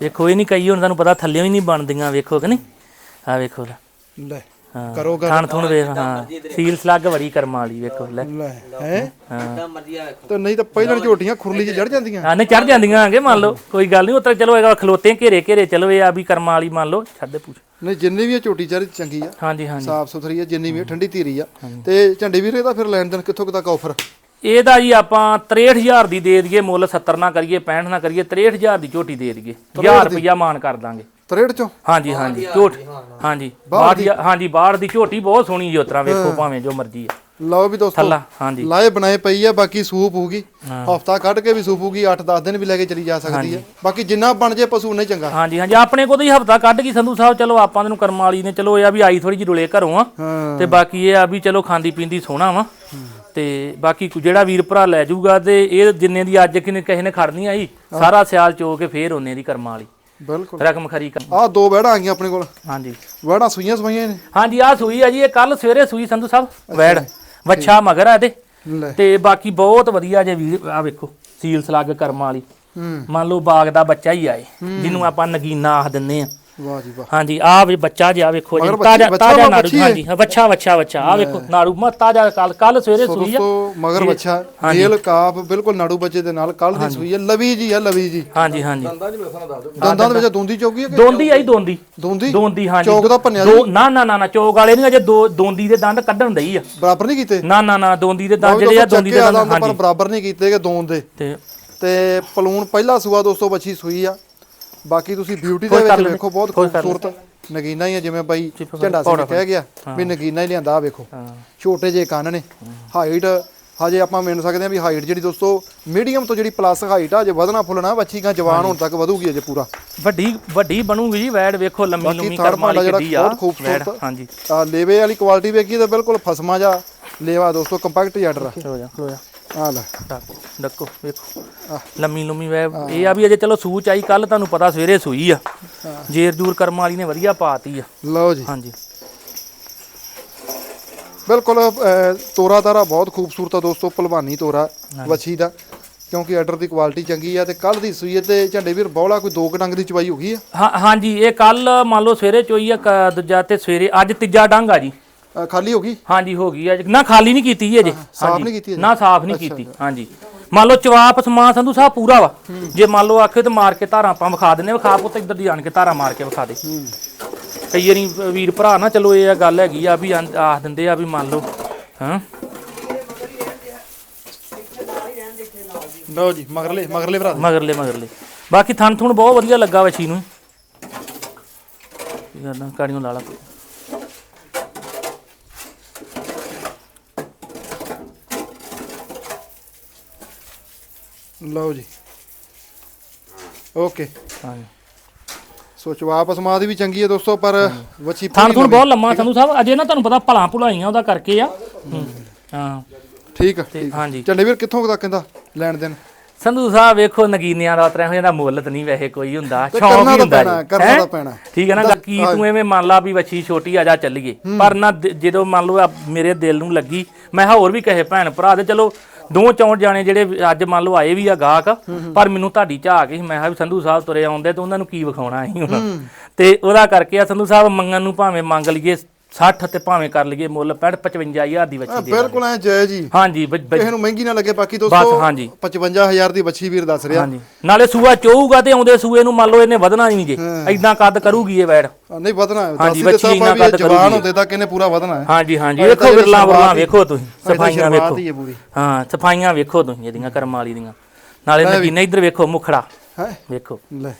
ਵੇਖੋ ਇਹ ਨਹੀਂ ਕਈ ਹੁਣ ਤੁਹਾਨੂੰ ਪਤਾ ਥੱਲਿਓਂ ਹੀ ਨਹੀਂ ਬਣਦੀਆਂ ਵੇਖੋ ਕਿ ਨਹੀਂ? ਆ ਵੇਖੋ ਲੈ। ਕਰੋ ਗੱਲ। ਥਣ ਥੁਣ ਵੇਖ ਹਾਂ ਸੀਲ ਸਲੱਗ ਬੜੀ ਕਰਮ ਵਾਲੀ ਵੇਖੋ ਲੈ। ਹੈ? ਹਾਂ। ਤੇ ਨਹੀਂ ਤਾਂ ਪਹਿਲਾਂ ਝੋਟੀਆਂ ਖੁਰਲੀ 'ਚ ਜੜ ਜਾਂਦੀਆਂ। ਹਾਂ ਨੇ ਚੜ ਜਾਂਦੀਆਂ ਆਂਗੇ ਮੰਨ ਲਓ ਕੋਈ ਗੱਲ ਨਹੀਂ ਉਤਰ ਚਲੋ ਇਹ ਖਲੋਤੇ ਘੇਰੇ ਘੇਰੇ ਚਲੋ ਇਹ ਆ ਵੀ ਕਰਮ ਵਾਲੀ ਮੰਨ ਲਓ ਛੱਡ ਦੇ ਪੁੱਛ ਨਹੀਂ ਜਿੰਨੀ ਵੀ ਇਹ ਝੋਟੀ ਚਾਰੀ ਚੰਗੀ ਆ ਹਾਂਜੀ ਹਾਂਜੀ। ਸਾਫ਼ ਸੁਥਰੀ ਆ ਜਿੰਨੀ ਵੀ ਇਹ ਠੰਡੀ ਧੀਰੀ ਆ। ਤੇ ਝੰਡੇ ਵੀਰ ਇਹਦਾ ਫਿਰ ਲੈਣ ਦੇਣ ਕਿੱਥੋਂ ਕੁ ਤੱਕ ਆਫਰ ਇਹਦਾ ਜੀ ਆਪਾਂ 63000 ਦੀ ਦੇ ਦਈਏ ਮੁੱਲ 70 ਨਾ ਕਰੀਏ 65 ਨਾ ਕਰੀਏ 63000 ਦੀ ਝੋਟੀ ਦੇ ਦਈਏ। 1000 ਰੁਪਇਆ ਮਾਨ ਕਰ ਦਾਂਗੇ। 63 ਚੋਂ? ਹਾਂਜੀ ਹਾਂਜੀ ਝੋਟ ਹਾਂਜੀ ਬਾਹਰ ਦੀ? ਹਾਂਜੀ ਬਾਹਰ ਦੀ ਝੋਟੀ ਬਹੁਤ ਸੋਹਣੀ ਜੀ ਉਤਰਾ ਵੇਖੋ ਭਾਵੇਂ ਜੋ ਮਰਜ਼ੀ ਆ। ਲਓ ਵੀ ਦੋਸਤੋ ਥੱਲਾ ਹਾਂਜੀ। ਲਾਏ ਬਣਾਏ ਪਈ ਆ ਬਾਕੀ ਸੂਪ ਹੋਊਗੀ। ਹਫਤਾ ਕੱਢ ਕੇ ਵੀ ਸੂਪ ਹੋਊਗੀ 8-10 ਦਿਨ ਵੀ ਲੈ ਕੇ ਚਲੀ ਜਾ ਸਕਦੀ ਆ। ਬਾਕੀ ਜਿੰਨਾ ਬਣ ਜੇ ਪਸ਼ੂ ਨਹੀਂ ਚੰਗਾ। ਹਾਂਜੀ ਹਾਂਜੀ ਆਪਣੇ ਕੋਲ ਤਾਂ ਹੀ ਹਫਤਾ ਕੱਢ ਗਈ ਸੰਧੂ ਸਾਹਿਬ ਚਲੋ ਆਪਾਂ ਨੂੰ ਕਰਮ ਵਾਲੀ ਨੇ ਚਲੋ ਇਹ ਆ ਵੀ ਆਈ ਥੋੜੀ ਜਿਹੀ ਰੁਲੇ ਘਰੋਂ ਆ। ਹਾਂ। ਤੇ ਬਾਕੀ ਇਹ ਆ ਵੀ ਚਲੋ ਖਾਂਦੀ ਪੀਂਦੀ ਸੋਹਣਾ ਵਾ। ਤੇ ਬਾਕੀ ਜਿਹੜਾ ਵੀਰ ਭਰਾ ਲੈ ਜਾਊਗਾ ਤੇ ਇਹ ਜਿੰਨੇ ਦੀ ਅੱਜ ਕਿਨੇ ਕਿਸੇ ਨੇ ਖੜਨੀ ਆਈ ਸਾਰਾ ਸਿਆਲ ਚੋ ਕੇ ਫੇਰ ਉਹਨੇ ਦੀ ਕਰਮਾਂ ਵਾਲੀ। ਬਿਲਕੁਲ। ਰਕਮ ਖਰੀ ਕਰ ਆਹ ਦੋ ਵਹਿੜਾਂ ਆ ਗਈਆਂ ਆਪਣੇ ਕੋਲ। ਹਾਂਜੀ। ਵਹਿੜਾਂ ਸੂਈਆਂ ਸਵਾਈਆਂ ਨੇ। ਹਾਂਜੀ ਆ ਸੂਈ ਆ ਜੀ ਇਹ ਕੱਲ ਸਵੇਰੇ ਸੂਈ ਸੰਧੂ ਸਾਹਿਬ ਵੈੜ ਵੱਛਾ ਮਗਰ ਆ ਇਹਦੇ। ਲੈ। ਤੇ ਬਾਕੀ ਬਹੁਤ ਵਧੀਆ ਜੇ ਵੀਰ ਆ ਵੇਖੋ ਸੀਲ ਸਲੱਗ ਕਰਮਾਂ ਵਾਲੀ। ਹੂੰ। ਮੰਨ ਲਓ ਬਾਗ ਦਾ ਬੱਚਾ ਹੀ ਆਏ ਜਿਹਨੂੰ ਆਪਾਂ ਨਗੀਨਾ ਆਖ ਦਿੰਨੇ ਆ ਵਾਹ ਜੀ ਵਾਹ। ਹਾਂਜੀ ਆ ਵੀ ਬੱਚਾ ਜਿਆ ਵੇਖੋ ਜੀ ਮਗਰ ਤਾਜਾ ਬੱਚੀ- ਤਾਜਾ ਬੱਚਾ ਨਾੜੂ। ਬੱਚੀ ਹੈ? ਹਾਂਜੀ ਹਾਂ, ਵੱਛਾ ਵੱਛਾ ਵੱਛਾ ਆ ਵੇਖੋ ਨਾੜੂ। ਮਾ ਤਾਜਾ ਕੱਲ ਕੱਲ ਸਵੇਰੇ ਸੂਈ ਆ ਦੋਸਤੋ ਮਗਰ ਬੱਚਾ ਹਾਂਜੀ। ਮੇਲ ਕਾਫ ਬਿਲਕੁਲ ਨਾੜੂ ਬੱਚੇ ਦੇ ਨਾਲ ਕੱਲ ਦੀ ਸੂਈ ਹੈ ਲਵੀ ਜੀ ਆ ਲਵੀ ਜੀ। ਹਾਂਜੀ ਹਾਂਜੀ। ਦੰਦਾਂ ਦੇ ਵਿੱਚ ਦੋਂਦੀ ਚੌਗੀ ਹੈ ਕਿ ਦੋਂਦੀ ਆਈ ਦੋਂਦੀ। ਦੋਂਦੀ? ਦੋਂਦੀ ਹਾਂਜੀ। ਚੌਕ ਦਾ ਭੰਨਿਆ ਦੋ ਨਾ ਨਾ ਨਾ ਨਾ ਚੌਕ ਵਾਲੇ ਨਹੀਂ ਅਜੇ ਦੋ ਦੋਂਦੀ ਦੇ ਦੰਦ ਕੱਢਣ ਦਈ ਆ। ਬਰਾਬਰ ਨਹੀਂ ਕੀਤੇ? ਨਾ ਨਾ ਨਾ ਦੋਂਦੀ ਦੇ ਦੰਦ ਜਿਹੜੇ ਆ ਦੋਂਦੀ ਦੇ ਦੰਦ ਪਰ ਹਾਂਜੀ। ਬਰਾਬਰ ਨਹੀਂ ਕੀਤੇ ਕਿ ਦੋਨ ਦੇ। ਤੇ ਤੇ ਪਲੂਣ ਪਹਿਲਾ ਸੂਆ ਦੋਸਤੋ ਬੱਚੀ ਸੂਈ ਆ। ਬਾਕੀ ਤੁਸੀਂ ਬਿਊਟੀ ਦੇ ਵਿੱਚ। ਵੇਖੋ ਬਹੁਤ ਖੂਬਸੂਰਤ ਨਗੀਨਾ ਹੀ ਆ ਜਿਵੇਂ ਬਾਈ ਝੰਡਾ ਸਿੰਘ ਕਹਿ ਗਿਆ ਵੀ ਨਗੀਨਾ ਹੀ ਲਿਆਂਦਾ ਆ ਵੇਖੋ। ਹਾਂ। ਛੋਟੇ ਜਿਹੇ ਕੰਨ ਨੇ ਹਾਈਟ ਹਜੇ ਆਪਾਂ ਮੰਨ ਸਕਦੇ ਆ ਵੀ ਹਾਈਟ ਜਿਹੜੀ ਦੋਸਤੋ ਮੀਡੀਅਮ ਤੋਂ ਜਿਹੜੀ ਪਲੱਸ ਹਾਈਟ ਆ ਜੇ ਵਧਣਾ ਫੁੱਲਣਾ ਬੱਚੀ ਕਾ ਜਵਾਨ ਹੋਣ ਤੱਕ ਵਧੂਗੀ ਅਜੇ ਪੂਰਾ। ਵੱਡੀ ਵੱਡੀ ਬਣੂਗੀ ਜੀ ਵੈੜ ਵੇਖੋ ਲੰਮੀ ਲੰਮੀ ਕਰਮ ਵਾਲੀ ਕਿੱਡੀ ਆ। ਬਹੁਤ ਖੂਬਸੂਰਤ ਹਾਂਜੀ। ਆ ਲੇਵੇ ਵਾਲੀ ਕੁਆਲਿਟੀ ਵੇਖੀ ਤਾਂ ਬਿਲਕੁਲ ਫਸਮਾ ਜਾ ਲੇਵਾ ਦੋਸਤੋ ਕੰਪੈਕਟ ਜੱਡਰ ਜਾ। ਆ ਲੈ। ਡੱਕੋ ਡੱਕੋ ਵੇਖੋ। ਲੰਮੀ ਲੰਮੀ ਵੈ ਇਹ ਆ ਵੀ ਅਜੇ ਚਲੋ ਸੂਚ ਆਈ ਕੱਲ ਤੁਹਾਨੂੰ ਪਤਾ ਸਵੇਰੇ ਸੂਈ ਆ। ਜੇਰ ਜੂਰ ਕਰਮ ਵਾਲੀ ਨੇ ਵਧੀਆ ਪਾਤੀ ਆ। ਲਓ ਜੀ। ਹਾਂਜੀ। ਬਿਲਕੁਲ ਤੋਰਾ ਤਾਰਾ ਬਹੁਤ ਖੂਬਸੂਰਤ ਆ ਦੋਸਤੋ ਭਲਵਾਨੀ ਤੋਰਾ ਵੱਛੀ ਦਾ ਕਿਉਂਕਿ ਆਰਡਰ ਦੀ ਕੁਆਲਿਟੀ ਚੰਗੀ ਆ ਤੇ ਕੱਲ ਦੀ ਸੂਈ ਤੇ ਝੰਡੇ ਵੀਰ ਬੌਲਾ ਕੋਈ ਦੋ ਡੰਗ ਦੀ ਚਵਾਈ ਹੋ ਗਈ ਆ? ਹਾਂ ਹਾਂਜੀ ਇਹ ਕੱਲ ਮੰਨ ਲਓ ਸਵੇਰੇ ਚੋਈ ਆ ਦੂਜਾ ਤੇ ਸਵੇਰੇ ਅੱਜ ਤੀਜਾ ਡੰਗ ਆ ਜੀ। ਖਾਲੀ ਹੋ ਗਈ? ਹਾਂਜੀ ਹੋ ਗਈ ਅੱਜ। ਨਾ ਖਾਲੀ ਨਹੀਂ ਕੀਤੀ ਜੀ ਅਜੇ। ਸਾਫ਼। ਨਹੀਂ ਕੀਤੀ ਅਜੇ? ਨਾ ਸਾਫ਼ ਨਹੀਂ ਕੀਤੀ। ਹਾਂਜੀ। ਮੰਨ ਲਓ ਚਵਾਪ ਸਮਾਨ ਸੰਧੂ ਸਾਹਿਬ ਪੂਰਾ ਵਾ। ਜੇ ਮੰਨ ਲਓ ਆਖੇ ਤੇ ਮਾਰ ਕੇ ਧਾਰਾਂ ਆਪਾਂ ਵਿਖਾ ਦਿੰਨੇ ਵਿਖਾ ਪੁੱਤ ਇੱਧਰ ਦੀ ਆਣ ਕੇ ਧਾਰਾਂ ਮਾਰ ਕੇ ਵਿਖਾ ਦੇ। ਕਈ ਵਾਰੀ ਵੀਰ ਭਰਾ ਨਾ ਚਲੋ ਇਹ ਗੱਲ ਹੈਗੀ ਆ ਵੀ ਆਂ- ਆਖ ਦਿੰਦੇ ਆ ਵੀ ਮੰਨ ਲਓ ਹਾਂ? ਲਓ ਜੀ ਮਗਰਲੇ ਮਗਰਲੇ ਭਰਾ। ਦੇ। ਮਗਰਲੇ ਮਗਰਲੇ। ਬਾਕੀ ਥਣ ਥੁਣ ਬਹੁਤ ਵਧੀਆ ਲੱਗਾ ਵਛੀ ਨੂੰ। ਕੀ ਕਰਨਾ ਕਾੜੀ ਨੂੰ ਲਾ ਲਾ ਲਓ ਜੀ। ਓਕੇ। ਹਾਂਜੀ ਸੋ ਚਵਾਪ ਸਮਾਦ ਵੀ ਚੰਗੀ ਹੈ ਦੋਸਤੋ ਪਰ ਵੱਛੀ ਥਣ ਥੁਣ। ਬਹੁਤ ਲੰਮਾ ਸੰਧੂ ਸਾਹਿਬ ਅਜੇ ਨਾ ਤੁਹਾਨੂੰ ਪਤਾ ਭਲਾ ਭੁਲਾਈਆਂ ਉਹਦਾ ਕਰਕੇ ਆ। ਹੂੰ। ਠੀਕ ਆ ਤੇ। ਹਾਂਜੀ। ਝੰਡੇ ਵੀਰ ਕਿੱਥੋਂ ਤੱਕ ਕਹਿੰਦਾ ਲੈਣ ਦੇਣ? ਸੰਧੂ ਸਾਹਿਬ ਵੇਖੋ ਨਗੀਨਿਆਂ ਦਾ ਉਤਰਿਆ ਹੋ ਜਾਂਦਾ ਮੁੱਲ ਤਾਂ ਨਹੀਂ ਵੈਸੇ ਕੋਈ ਹੁੰਦਾ। ਤੇ ਸ਼ੌਂਕ ਹੀ ਤਾਂ ਹੁੰਦਾ ਜੀ। ਕਰਨਾ? ਤਾਂ ਪੈਣਾ। ਠੀਕ ਹੈ ਨਾ ਕੀ ਤੂੰ ਐਵੇਂ ਮੰਨ ਲਾ ਵੀ ਵੱਛੀ ਛੋਟੀ ਆ ਜਾ ਚੱਲੀਏ। ਪਰ ਨਾ ਜਦੋਂ ਮੰਨ ਲਓ ਮੇਰੇ ਦਿਲ ਨੂੰ ਲੱਗੀ ਮੈਂ ਹੋਰ ਵੀ ਕਹੇ ਭੈਣ ਭਰਾ ਦੇ ਚਲੋ ਦੋ ਚੌਂ ਜਾਣੇ ਜਿਹੜੇ ਅੱਜ ਮੰਨ ਲਓ ਆਏ ਵੀ ਆ ਗਾਹਕ ਪਰ ਮੈਨੂੰ ਤੁਹਾਡੀ ਝਾਕ ਸੀ ਮੈਂ ਕਿਹਾ ਵੀ ਸੰਧੂ ਸਾਹਿਬ ਤੁਰੇ ਆਉਂਦੇ ਤੇ ਉਹਨਾਂ ਨੂੰ ਕੀ ਵਿਖਾਉਣਾ ਅਸੀਂ ਹੁਣ? ਤੇ ਉਹਦਾ ਕਰਕੇ ਆ ਸੰਧੂ ਸਾਹਿਬ ਮੰਗਣ ਨੂੰ ਭਾਵੇਂ ਮੰਗ ਲਈਏ 60 ਤੇ ਭਾਵੇਂ ਕਰ ਲਈਏ ਮੁੱਲ 65 55000 ਦੀ ਬੱਚੀ ਦੇ ਬਿਲਕੁਲ ਐ ਜੈ ਜੀ। ਹਾਂਜੀ ਕਿਸੇ ਨੂੰ ਮਹਿੰਗੀ ਨਾ ਲੱਗੇ ਬਾਕੀ ਬਸ, ਦੋਸਤੋ ਹਾਂਜੀ। 55000 ਦੀ ਬੱਚੀ ਵੀਰ ਦੱਸ ਰਿਹਾ। ਹਾਂਜੀ। ਨਾਲੇ ਸੂਆ ਚੋਊਗਾ ਤੇ ਆਉਂਦੇ ਸੂਏ ਨੂੰ ਮੰਨ ਲਓ ਇਹਨੇ ਵਧਣਾ ਨਹੀਂ ਜੇ ਐਦਾਂ ਕੱਦ ਕਰੂਗੀ ਇਹ ਵੈੜ। ਨਹੀਂ ਵਧਣਾ ਹੈ ਹਾਂਜੀ, ਬੱਚੀ ਇਹ ਕੱਦ ਜਵਾਨ। ਹੁੰਦੇ ਤਾਂ ਕਿਨੇ ਪੂਰਾ ਵਧਣਾ ਹੈ। ਹਾਂਜੀ ਹਾਂਜੀ। ਵੇਖੋ ਵਿਰਲਾ ਹੀ- ਵੇਖੋ ਤੁਸੀਂ ਸਫਾਈਆਂ ਵੇਖੋ। ਹੀ ਪੂਰੀ। ਸਫਾਈਆਂ ਵੇਖੋ ਤੁਸੀਂ ਇਹਦੀਆਂ ਕਰਮ ਵਾਲੀ ਦੀਆਂ। ਨਾਲੇ ਨਗੀਨਾ ਇੱਧਰ ਵੇਖੋ ਮੁਖੜਾ। ਹੈ? ਵੇਖੋ। ਲੈ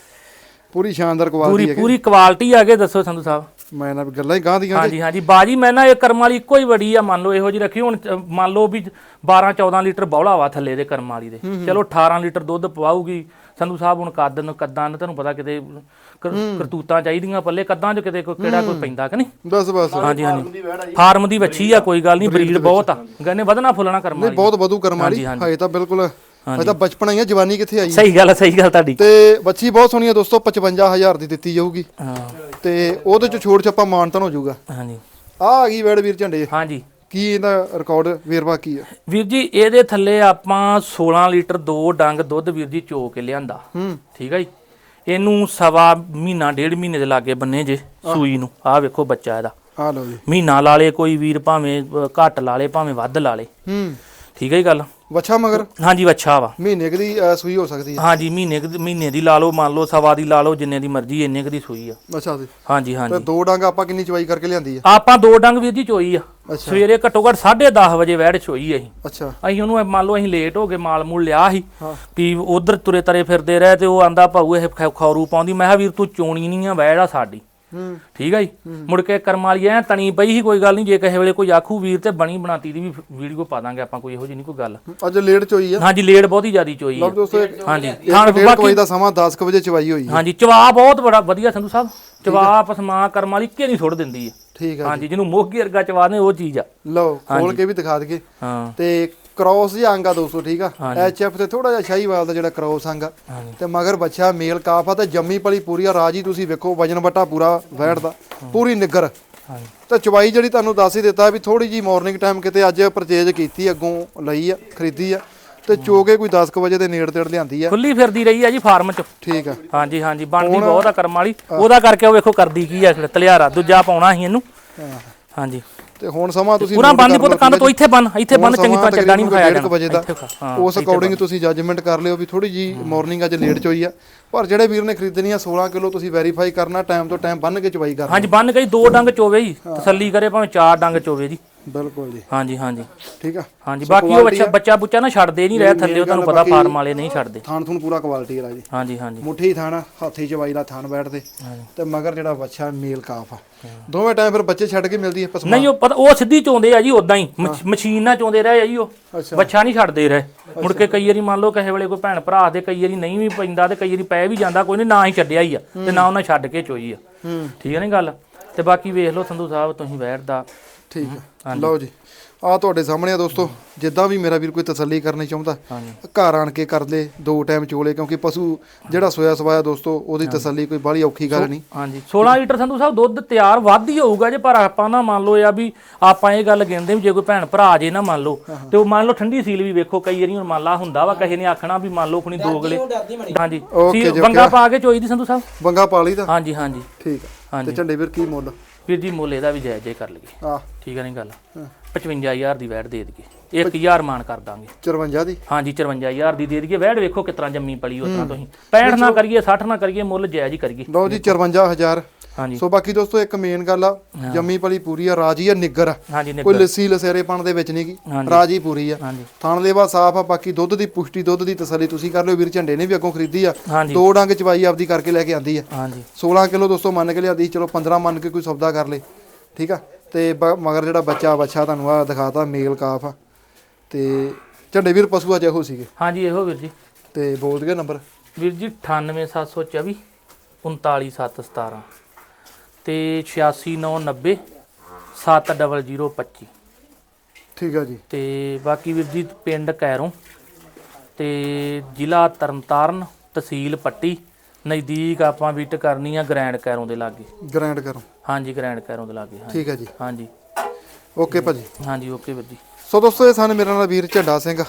ਪੂਰੀ ਸ਼ਾਨਦਾਰ ਪੂਰੀ ਕੁਆਲਿਟੀ ਹੈ ਪੂਰੀ ਕੁਆਲਿਟੀ ਆ ਕੇ ਦੱਸੋ ਸੰਧੂ ਸਾਹਿਬ। ਮੈਂ ਨਾ ਗੱਲਾਂ ਹੀ ਗਾਂ ਦੀਆਂ ਹਾਂਜੀ ਹਾਂਜੀ। ਬਾਜੀ ਮੈਂ ਨਾ ਇਹ ਕਰਮ ਵਾਲੀ ਇੱਕੋ ਹੀ ਵੜੀ ਆ ਮੰਨ ਲਓ ਇਹੋ ਜੀ ਰੱਖੀ। ਹੁਣ ਅ, ਮੰਨ ਲਓ ਵੀ 12 14 ਲੀਟਰ ਬੌਲਾ ਵਾ ਥੱਲੇ ਦੇ ਕਰਮ ਵਾਲੀ ਦੇ। ਚਲੋ 18 ਲੀਟਰ ਦੁੱਧ ਪਵਾਉਗੀ ਸੰਧੂ ਸਾਹਿਬ ਹੁਣ ਕੱਦ ਨੂੰ ਕੱਦਾਂ ਨੇ ਤੁਹਾਨੂੰ ਪਤਾ ਕਿਤੇ ਕਰ- ਕਰਤੂਤਾਂ ਚਾਹੀਦੀਆਂ ਪੱਲੇ। ਕੱਦਾਂ 'ਚ ਕਿਤੇ ਕੋਈ ਕਿਹੜਾ ਕੋਈ ਪੈਂਦਾ ਕਿ ਨਹੀਂ? ਬਸ ਬਸ। ਹਾਂਜੀ ਹਾਂਜੀ। ਫਾਰਮ ਦੀ ਵੱਛੀ ਆ ਕੋਈ ਗੱਲ ਨਹੀਂ। ਬਰੀਡ ਬਹੁਤ ਆ। ਗੰਨੇ ਵਧਣਾ ਫੁੱਲਣਾ ਕਰਮ ਵਾਲੀ ਬਹੁਤ ਵਧੂ ਕਰਮ ਵਾਲੀ। ਹਾਂਜੀ, ਹਾਏ ਤਾਂ ਬਿਲਕੁਲ ਹਾਏ ਤਾਂ ਬਚਪਨ ਹੀ ਆ ਜਵਾਨੀ ਕਿੱਥੇ ਆਈ ਸਹੀ ਗੱਲ ਆ, ਸਹੀ ਗੱਲ ਤੁਹਾਡੀ। ਤੇ ਬੱਚੀ ਬਹੁਤ ਸੋਹਣੀ ਹੈ ਦੋਸਤੋ 55000 ਦੀ ਦਿੱਤੀ ਜਾਊਗੀ। ਹਾਂ। ਤੇ ਉਹਦੇ ਚ ਛੋੜ ਛੱਪਾ ਮਾਨਤਨ ਹੋ ਜਾਊਗਾ। ਹਾਂਜੀ। ਆ ਆ ਗਈ ਵੈੜ ਵੀਰ ਝੰਡੇ। ਹਾਂਜੀ। ਕੀ ਇਹਦਾ ਰਿਕਾਰਡ ਵੇਰਵਾ ਕੀ ਹੈ? ਵੀਰ ਜੀ ਇਹਦੇ ਥੱਲੇ ਆਪਾਂ 16 ਲੀਟਰ ਦੋ ਡੰਗ ਦੁੱਧ ਵੀਰ ਜੀ ਚੋ ਕੇ ਲਿਆਂਦਾ। ਹੂੰ। ਠੀਕ ਹੈ ਜੀ? ਇਹਨੂੰ ਸਵਾ ਮਹੀਨਾ ਡੇਢ ਮਹੀਨੇ ਦੇ ਲਾਗੇ ਬੰਨੇ ਜੇ ਸੂਈ ਨੂੰ। ਆਹ ਵੇਖੋ ਬੱਚਾ ਇਹਦਾ। ਆ ਲਓ ਜੀ। ਮਹੀਨਾ ਲਾ ਲੇ ਕੋਈ ਵੀਰ ਭਾਵੇਂ ਘੱਟ ਲਾ ਲੇ ਭਾਵੇਂ ਵੱਧ ਲਾ ਲੇ। ਹੂੰ। ਠੀਕ ਹੈ ਜੀ ਗੱਲ? ਵੱਛਾ ਮਗਰ? ਹਾਂਜੀ ਵੱਛਾ ਵਾ। ਮਹੀਨੇ ਕੁ ਦੀ ਅ, ਸੂਈ ਹੋ ਸਕਦੀ ਹੈ। ਹਾਂਜੀ ਮਹੀਨੇ ਕੁ ਦੀ- ਮਹੀਨੇ ਦੀ ਲਾ ਲਓ ਮੰਨ ਲਓ ਸਵਾ ਦੀ ਲਾ ਲਓ ਜਿੰਨੇ ਦੀ ਮਰਜ਼ੀ ਇੰਨੇ ਕੁ ਦੀ ਸੂਈ ਆ। ਅੱਛਾ ਜੀ। ਹਾਂਜੀ ਤੇ ਹਾਂਜੀ ਦੋ ਡੰਗ ਆਪਾਂ ਕਿੰਨੀ ਚਵਾਈ ਕਰਕੇ ਲਿਆਂਦੀ ਹੈ ਆਪਾਂ ਦੋ ਡੰਗ ਵੀਰ ਜੀ ਚੋਈ ਆ। ਅੱਛਾ। ਸਵੇਰੇ ਘੱਟੋ ਘੱਟ 10:30 ਵਜੇ ਵੈੜ ਚੋਈ ਅਸੀਂ। ਅੱਛਾ। ਅਸੀਂ ਉਹਨੂੰ ਇਹ ਮੰਨ ਲਓ ਅਸੀਂ ਲੇਟ ਹੋ ਗਏ ਮਾਲ ਮੂਲ ਲਿਆ ਸੀ। ਹਾਂ। ਵੀ ਉਧਰ ਤੁਰੇ ਤਰੇ ਫਿਰਦੇ ਰਹੇ ਤੇ ਉਹ ਆਂਦਾ ਭਾਊ ਇਹ ਖ- ਖੌਰੂ ਪਾਉਂਦੀ। ਮੈਂ ਕਿਹਾ ਵੀਰ ਤੂੰ ਚੋਣੀ ਨਹੀਂ ਆ ਵੈੜ ਆ ਸਾਡੀ। ਠੀਕ ਆ ਜੀ? ਮੁੜ ਕੇ ਕਰਮ ਵਾਲੀ ਐ ਤਣੀ ਪਈ ਸੀ ਕੋਈ ਗੱਲ ਨਹੀਂ ਜੇ ਕਿਸੇ ਵੇਲੇ ਕੋਈ ਆਖੂ ਵੀਰ ਤੇ ਬਣੀ ਬਣਾਤੀ ਦੀ ਵੀ ਵੀਡੀਓ ਪਾ ਦਾਂਗੇ ਆਪਾਂ ਕੋਈ ਇਹੋ ਜਿਹੀ ਨਹੀਂ ਕੋਈ ਗੱਲ। ਅੱਜ ਲੇਟ ਚੋਈ ਆ। ਹਾਂਜੀ ਲੇਟ ਬਹੁਤੀ ਜ਼ਿਆਦੀ ਚੋਈ ਆ। ਲਓ ਦੋਸਤੋ ਇੱਕ ਹਾਂਜੀ ਕੁ ਬਾਕੀ ਦਾ ਸਮਾਂ 10 ਕੁ ਵਜੇ ਚਵਾਈ ਹੋਈ ਹੈ ਹਾਂਜੀ ਚਵਾ ਬਹੁਤ ਬੜਾ ਵਧੀਆ ਸੰਧੂ ਸਾਹਿਬ। ਚਵਾ ਪਸਮਾ ਕਰਮ ਵਾਲੀ ਕਿ ਨਹੀਂ ਸੁੱਟ ਦਿੰਦੀ ਹੈ ਠੀਕ ਆ ਹਾਂਜੀ ਜਿਹਨੂੰ ਮੋਗੀ ਵਰਗਾ ਚਵਾ ਨੇ ਉਹ ਚੀਜ਼ ਆ। ਲਓ ਖੋਲ ਕੇ ਵੀ ਦਿਖਾ ਦਈਏ। ਹਾਂ। ਤੇ ਕ੍ਰੋਸ ਆ ਦੋਸਤੋ ਠੀਕ ਆ? ਐਚਐਫ ਤੇ ਥੋੜਾ ਜਿਹਾ ਸ਼ਾਹੀਵਾਲ ਦਾ ਜਿਹੜਾ ਕ੍ਰੋਸ ਅੰਗ ਆ। ਹਾਂਜੀ। ਤੇ ਮਗਰ ਬੱਚਾ ਮੇਲ ਕਾਫ ਆ ਤੇ ਜੰਮੀ ਪਲੀ ਪੂਰੀ ਆ। ਰਾਜੀ ਤੁਸੀਂ ਵੇਖੋ ਵਜਨ ਵਟਾ ਪੂਰਾ ਵੈੜ ਦਾ। ਪੂਰੀ ਨਿੱਗਰ। ਤੇ ਚਵਾਈ ਜਿਹੜੀ ਤੁਹਾਨੂੰ ਦੱਸ ਹੀ ਦਿੱਤਾ ਵੀ ਥੋੜੀ ਜੀ ਮਾਰਨਿੰਗ ਟਾਈਮ ਕਿਤੇ ਅੱਜ ਪਰਚੇਜ ਕੀਤੀ ਅੱਗੋਂ ਲਈ ਆ ਖਰੀਦੀ ਆ। ਤੇ ਚੋਗੇ ਕੋਈ 10 ਕੁ ਵਜੇ ਦੇ ਨੇੜੇ ਤੇੜ ਲਿਆਂਦੀ ਆ। ਖੁੱਲੀ ਫਿਰਦੀ ਰਹੀ ਆ ਜੀ ਫਾਰਮ 'ਚ। ਠੀਕ ਆ। ਹਾਂਜੀ ਹਾਂਜੀ ਬਣਦੀ ਬਹੁਤ ਆ ਕਰਮ ਵਾਲੀ। ਉਹਦਾ ਕਰਕੇ ਉਹ ਵੇਖੋ ਕਰਦੀ ਕੀ ਆ ਤਲਿਆਰਾ ਦੂਜਾ ਪਾਉਣਾ ਸੀ ਇਹਨੂੰ। ਹਾਂਜੀ। ਤੇ ਹੁਣ ਸਮਾਂ ਤੁਸੀਂ ਪੂਰਾ ਕਰ ਪੁੱਤ ਕੰਨ ਤੋਂ ਇੱਥੇ ਬੰਨ ਇੱਥੇ ਬੰਨ ਚੰਗੀ ਤਰ੍ਹਾਂ ਚੱਡਾ ਨਹੀਂ ਵਿਖਾਇਆ ਕੁ ਵਜੇ ਦਾ। ਇੱਥੇ ਖਾ- ਹਾਂ, ਉਸ ਅਕੋਰਡਿੰਗ ਤੁਸੀਂ ਜੱਜਮੈਂਟ ਕਰ ਲਿਓ ਵੀ ਥੋੜੀ ਜੀ ਮਾਰਨਿੰਗ ਅੱਜ ਲੇਟ ਚ ਹੋਈ ਆ। ਪਰ ਜਿਹੜੇ ਵੀਰ ਨੇ ਖਰੀਦਣੀ ਆ 16 ਕਿਲੋ ਤੁਸੀਂ ਵੈਰੀਫਾਈ ਕਰਨਾ ਟਾਈਮ ਤੋਂ ਟਾਈਮ ਬੰਨ ਕੇ ਚਵਾਈ ਕਰਨਾ। ਹਾਂਜੀ ਬੰਨ ਗਈ ਦੋ ਡੰਗ ਚੋਵੇ ਜੀ। ਤਸੱਲੀ ਕਰੇ ਭਾਵੇਂ ਚਾਰ ਡੰਗ ਚੋਵੇ ਜੀ। ਬਿਲਕੁਲ ਜੀ। ਹਾਂਜੀ ਹਾਂਜੀ। ਠੀਕ ਆ? ਹਾਂਜੀ ਬਾਕੀ ਉਹ ਬੱਚਾ ਬੱਚਾ ਬੁੱਚਾ ਨਾ ਛੱਡਦੇ ਨਹੀਂ ਰਿਹਾ ਥੱਲੇ ਉਹ ਤੁਹਾਨੂੰ ਪਤਾ ਫਾਰਮ ਵਾਲੇ ਨਹੀਂ ਛੱਡਦੇ। ਥਾਣ ਥੂਣ ਪੂਰਾ ਕੁਆਲਿਟੀ ਵਾਲਾ ਜੀ। ਹਾਂਜੀ ਹਾਂਜੀ। ਮੁੱਠੀ ਥਾਣ ਹਾਥੀ ਚਵਾਈ ਦਾ ਥਾਣ ਬੈਠਦੇ ਤੇ ਮਗਰ ਜਿਹੜਾ ਬੱਚਾ ਮੇਲ ਕਾਫ ਆ। ਦੋਵੇਂ ਟਾਈਮ ਫਿਰ ਬੱਚੇ ਛੱਡ ਕੇ ਮਿਲਦੀ ਹੈ ਪਸਮਾ ਨਹੀਂ ਉਹ ਪਤਾ ਉਹ ਸਿੱਧੀ ਚੋਂਦੇ ਆ ਜੀ ਉਦਾਂ ਹੀ। ਮਸ਼- ਮਸ਼ੀਨ ਨਾਲ ਚੋਂਦੇ ਰਹੇ ਆ ਜੀ ਉਹ। ਅੱਛਾ। ਬੱਚਾ ਨਹੀਂ ਛੱਡਦੇ ਰਹੇ। ਮੁੜ ਕੇ ਕਈ ਵਾਰੀ ਮੰਨ ਲਓ ਕਿਸੇ ਵੇਲੇ ਕੋਈ ਭੈਣ ਭਰਾ ਦੇ ਕਈ ਵਾਰੀ ਨਹੀਂ ਵੀ ਪੈਂਦਾ ਤੇ ਕਈ ਵਾਰੀ ਪੈ ਵੀ ਜਾਂਦਾ ਕੋਈ ਨਹੀਂ ਨਾ ਹੀ ਛੱਡਿਆ ਹੀ ਆ। ਤੇ ਨਾ ਉਹਨਾਂ ਛੱਡ ਕੇ ਚੋਈ ਆ। ਹੂੰ। ਠੀਕ ਹੈ ਨੀ ਗੱਲ? ਤੇ ਬਾਕੀ ਵੇਖ ਲਓ ਸੰਧੂ ਸਾਹਿਬ ਤੁਸੀਂ ਬੈਠਦਾ। ਠੀਕ ਆ। ਲਓ ਜੀ। ਆ ਤੁਹਾਡੇ ਸਾਹਮਣੇ ਆ ਦੋਸਤੋ ਜਿੱਦਾਂ ਵੀ ਮੇਰਾ ਵੀਰ ਕੋਈ ਤਸੱਲੀ ਕਰਨੀ ਚਾਹੁੰਦਾ ਹਾਂਜੀ। ਘਰ ਆਣ ਕੇ ਕਰ ਲੈ ਦੋ ਟਾਈਮ ਚੋਲੇ ਕਿਉਂਕਿ ਪਸ਼ੂ ਜਿਹੜਾ ਸੋਇਆ ਸਵਾਇਆ ਦੋਸਤੋ ਉਹਦੀ ਤਸੱਲੀ ਕੋਈ ਬਾਹਲੀ ਔਖੀ ਗੱਲ ਨਹੀਂ। ਹਾਂਜੀ। 16 ਲੀਟਰ ਸੰਧੂ ਸਾਹਿਬ ਦੁੱਧ ਤਿਆਰ ਵੱਧ ਹੀ ਹੋਊਗਾ ਜੇ ਪਰ ਆਪਾਂ ਨਾ ਮੰਨ ਲਓ ਆ ਵੀ ਆਪਾਂ ਇਹ ਗੱਲ ਗਿਣਦੇ ਵੀ ਜੇ ਕੋਈ ਭੈਣ ਭਰਾ ਜੇ ਨਾ ਮੰਨ ਲਓ ਤੇ ਉਹ ਮੰਨ ਲਓ ਠੰਡੀ ਸੀਲ ਵੀ ਵੇਖੋ ਕਈ ਵਾਰੀ ਹੁਣ ਮੰਨ ਲਾ ਹੁੰਦਾ ਵਾ ਕਿਸੇ ਨੇ ਆਖਣਾ ਵੀ ਮੰਨ ਲਓ ਖੁਣੀ ਦੋ ਗਲੇ ਹਾਂਜੀ। ਸੀਲ ਬੰਗਾ ਪਾ ਕੇ ਚੋਈ ਦੀ ਸੰਧੂ ਸਾਹਿਬ? ਬੰਗਾ ਪਾਲੀ ਦਾ ਹਾਂਜੀ ਹਾਂਜੀ। ਠੀਕ ਆ। ਤੇ ਹਾਂਜੀ। ਝੰਡੇ ਵੀਰ ਕੀ ਮੁੱਲ? ਵੀਰ ਜੀ ਮੁੱਲ ਇਹਦਾ ਵੀ ਜਾਇਜ਼ ਜੇ ਕਰ ਲਈਏ। ਆ ਠੀਕ ਹੈ ਨਹੀਂ ਗੱਲ? 55000 ਦੀ ਵੈਟ ਦੇ ਦਈਏ। 1000 ਮਾਨ ਕਰ ਦਾਂਗੇ। 54 ਦੀ? ਹਾਂਜੀ 54000 ਦੀ ਦੇ ਦਈਏ। ਵੈਟ ਵੇਖੋ ਤਰ੍ਹਾਂ ਜੰਮੀ ਪਲੀ ਉਸ ਤਰ੍ਹਾਂ ਤੁਸੀਂ। 65 ਨਾ ਕਰੀਏ 60 ਨਾ ਕਰੀਏ ਮੁੱਲ ਜਾਇਜ਼ ਹੀ ਕਰੀਏ। ਲਓ ਜੀ 54000 ਹਾਂਜੀ। ਸੋ ਬਾਕੀ ਦੋਸਤੋ ਇੱਕ ਮੇਨ ਗੱਲ ਆ ਜੰਮੀ ਪਲੀ ਪੂਰੀ ਆ ਰਾਜੀ ਆ ਨਿੱਗਰ ਆ। ਕੋਈ ਲੱਸੀ ਲਸੇਰੇਪਣ ਦੇ ਵਿੱਚ ਨਹੀਂ ਗੀ ਹਾਂਜੀ। ਰਾਜੀ ਪੂਰੀ ਆ। ਥਣ ਲੇਵਾ ਸਾਫ਼ ਆ ਬਾਕੀ ਦੁੱਧ ਦੀ ਪੁਸ਼ਟੀ ਦੁੱਧ ਦੀ ਤਸੱਲੀ ਤੁਸੀਂ ਕਰ ਲਿਓ। ਵੀਰ ਝੰਡੇ ਨੇ ਵੀ ਅੱਗੋਂ ਖਰੀਦੀ ਆ। ਦੋ ਡੰਗ ਚਵਾਈ ਆਪਦੀ ਕਰਕੇ ਲੈ ਕੇ ਆਂਦੀ ਆ। ਹਾਂਜੀ। 16 ਕਿਲੋ ਦੋਸਤੋ ਮੰਨ ਕੇ ਲਿਆਦੀ ਚਲੋ 15 ਮੰਨ ਕੇ ਕੋਈ ਸੌਦਾ ਕਰ ਲੇ। ਠੀਕ ਆ? ਤੇ ਮਗਰ ਜਿਹੜਾ ਬੱਚਾ ਬੱਚਾ ਤੁਹਾਨੂੰ ਆ ਦਿਖਾਤਾ ਮੇਲ ਕਾਫ ਆ। ਤੇ ਝੰਡੇ ਵੀਰ ਪਸ਼ੂ ਅੱਜ ਇਹੋ ਸੀਗੇ। ਹਾਂਜੀ ਇਹੋ ਵੀਰ ਜੀ। ਤੇ ਬੋਲ ਨੰਬਰ? ਵੀਰ ਜੀ 98724 39717 ਤੇ 86990 70025 ਠੀਕ ਆ ਜੀ। ਤੇ ਬਾਕੀ ਵੀਰ ਜੀ ਪਿੰਡ ਕੈਰੋਂ ਤੇ ਜ਼ਿਲ੍ਹਾ ਤਰਨਤਾਰਨ ਤਹਿਸੀਲ ਪੱਟੀ ਨਜ਼ਦੀਕ ਆਪਾਂ ਵਿਟ ਕਰਨੀ ਆ ਗ੍ਰੈਂਡ ਕੈਰੋਂ ਦੇ ਲਾਗੇ। ਗ੍ਰੈਂਡ ਕਰੋ। ਹਾਂਜੀ ਗ੍ਰੈਂਡ ਕੈਰੋਂ ਦੇ ਲਾਗੇ ਹਾਂਜੀ। ਠੀਕ ਆ ਜੀ। ਹਾਂਜੀ। ਓਕੇ ਭਾਜੀ। ਹਾਂਜੀ ਓਕੇ ਵੀਰ ਜੀ। ਸੋ ਦੋਸਤੋ ਇਹ ਸਨ ਮੇਰੇ ਨਾਲ ਵੀਰ ਝੰਡਾ ਸਿੰਘ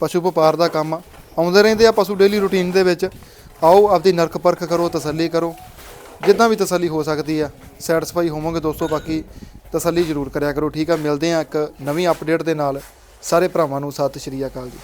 ਪਸ਼ੂ ਵਪਾਰ ਦਾ ਕੰਮ। ਆ ਆਉਂਦੇ ਰਹਿੰਦੇ ਆ ਪਸ਼ੂ ਡੇਲੀ ਰੂਟੀਨ ਦੇ ਵਿੱਚ। ਆਓ ਆਪਦੀ ਨਰਕ ਪਰਖ ਕਰੋ ਤਸੱਲੀ ਕਰੋ। ਜਿੱਦਾਂ ਵੀ ਤਸੱਲੀ ਹੋ ਸਕਦੀ ਆ ਸੈਟੀਸਫਾਈ ਹੋਵੋਗੇ ਦੋਸਤੋ, ਬਾਕੀ ਤਸੱਲੀ ਜ਼ਰੂਰ ਕਰਿਆ ਕਰੋ। ਠੀਕ ਆ, ਮਿਲਦੇ ਆ ਇੱਕ ਨਵੀਂ ਅਪਡੇਟ ਦੇ ਨਾਲ। ਸਾਰੇ ਭਰਾਵਾਂ ਨੂੰ ਸਤਿ ਸ਼੍ਰੀ ਅਕਾਲ ਜੀ।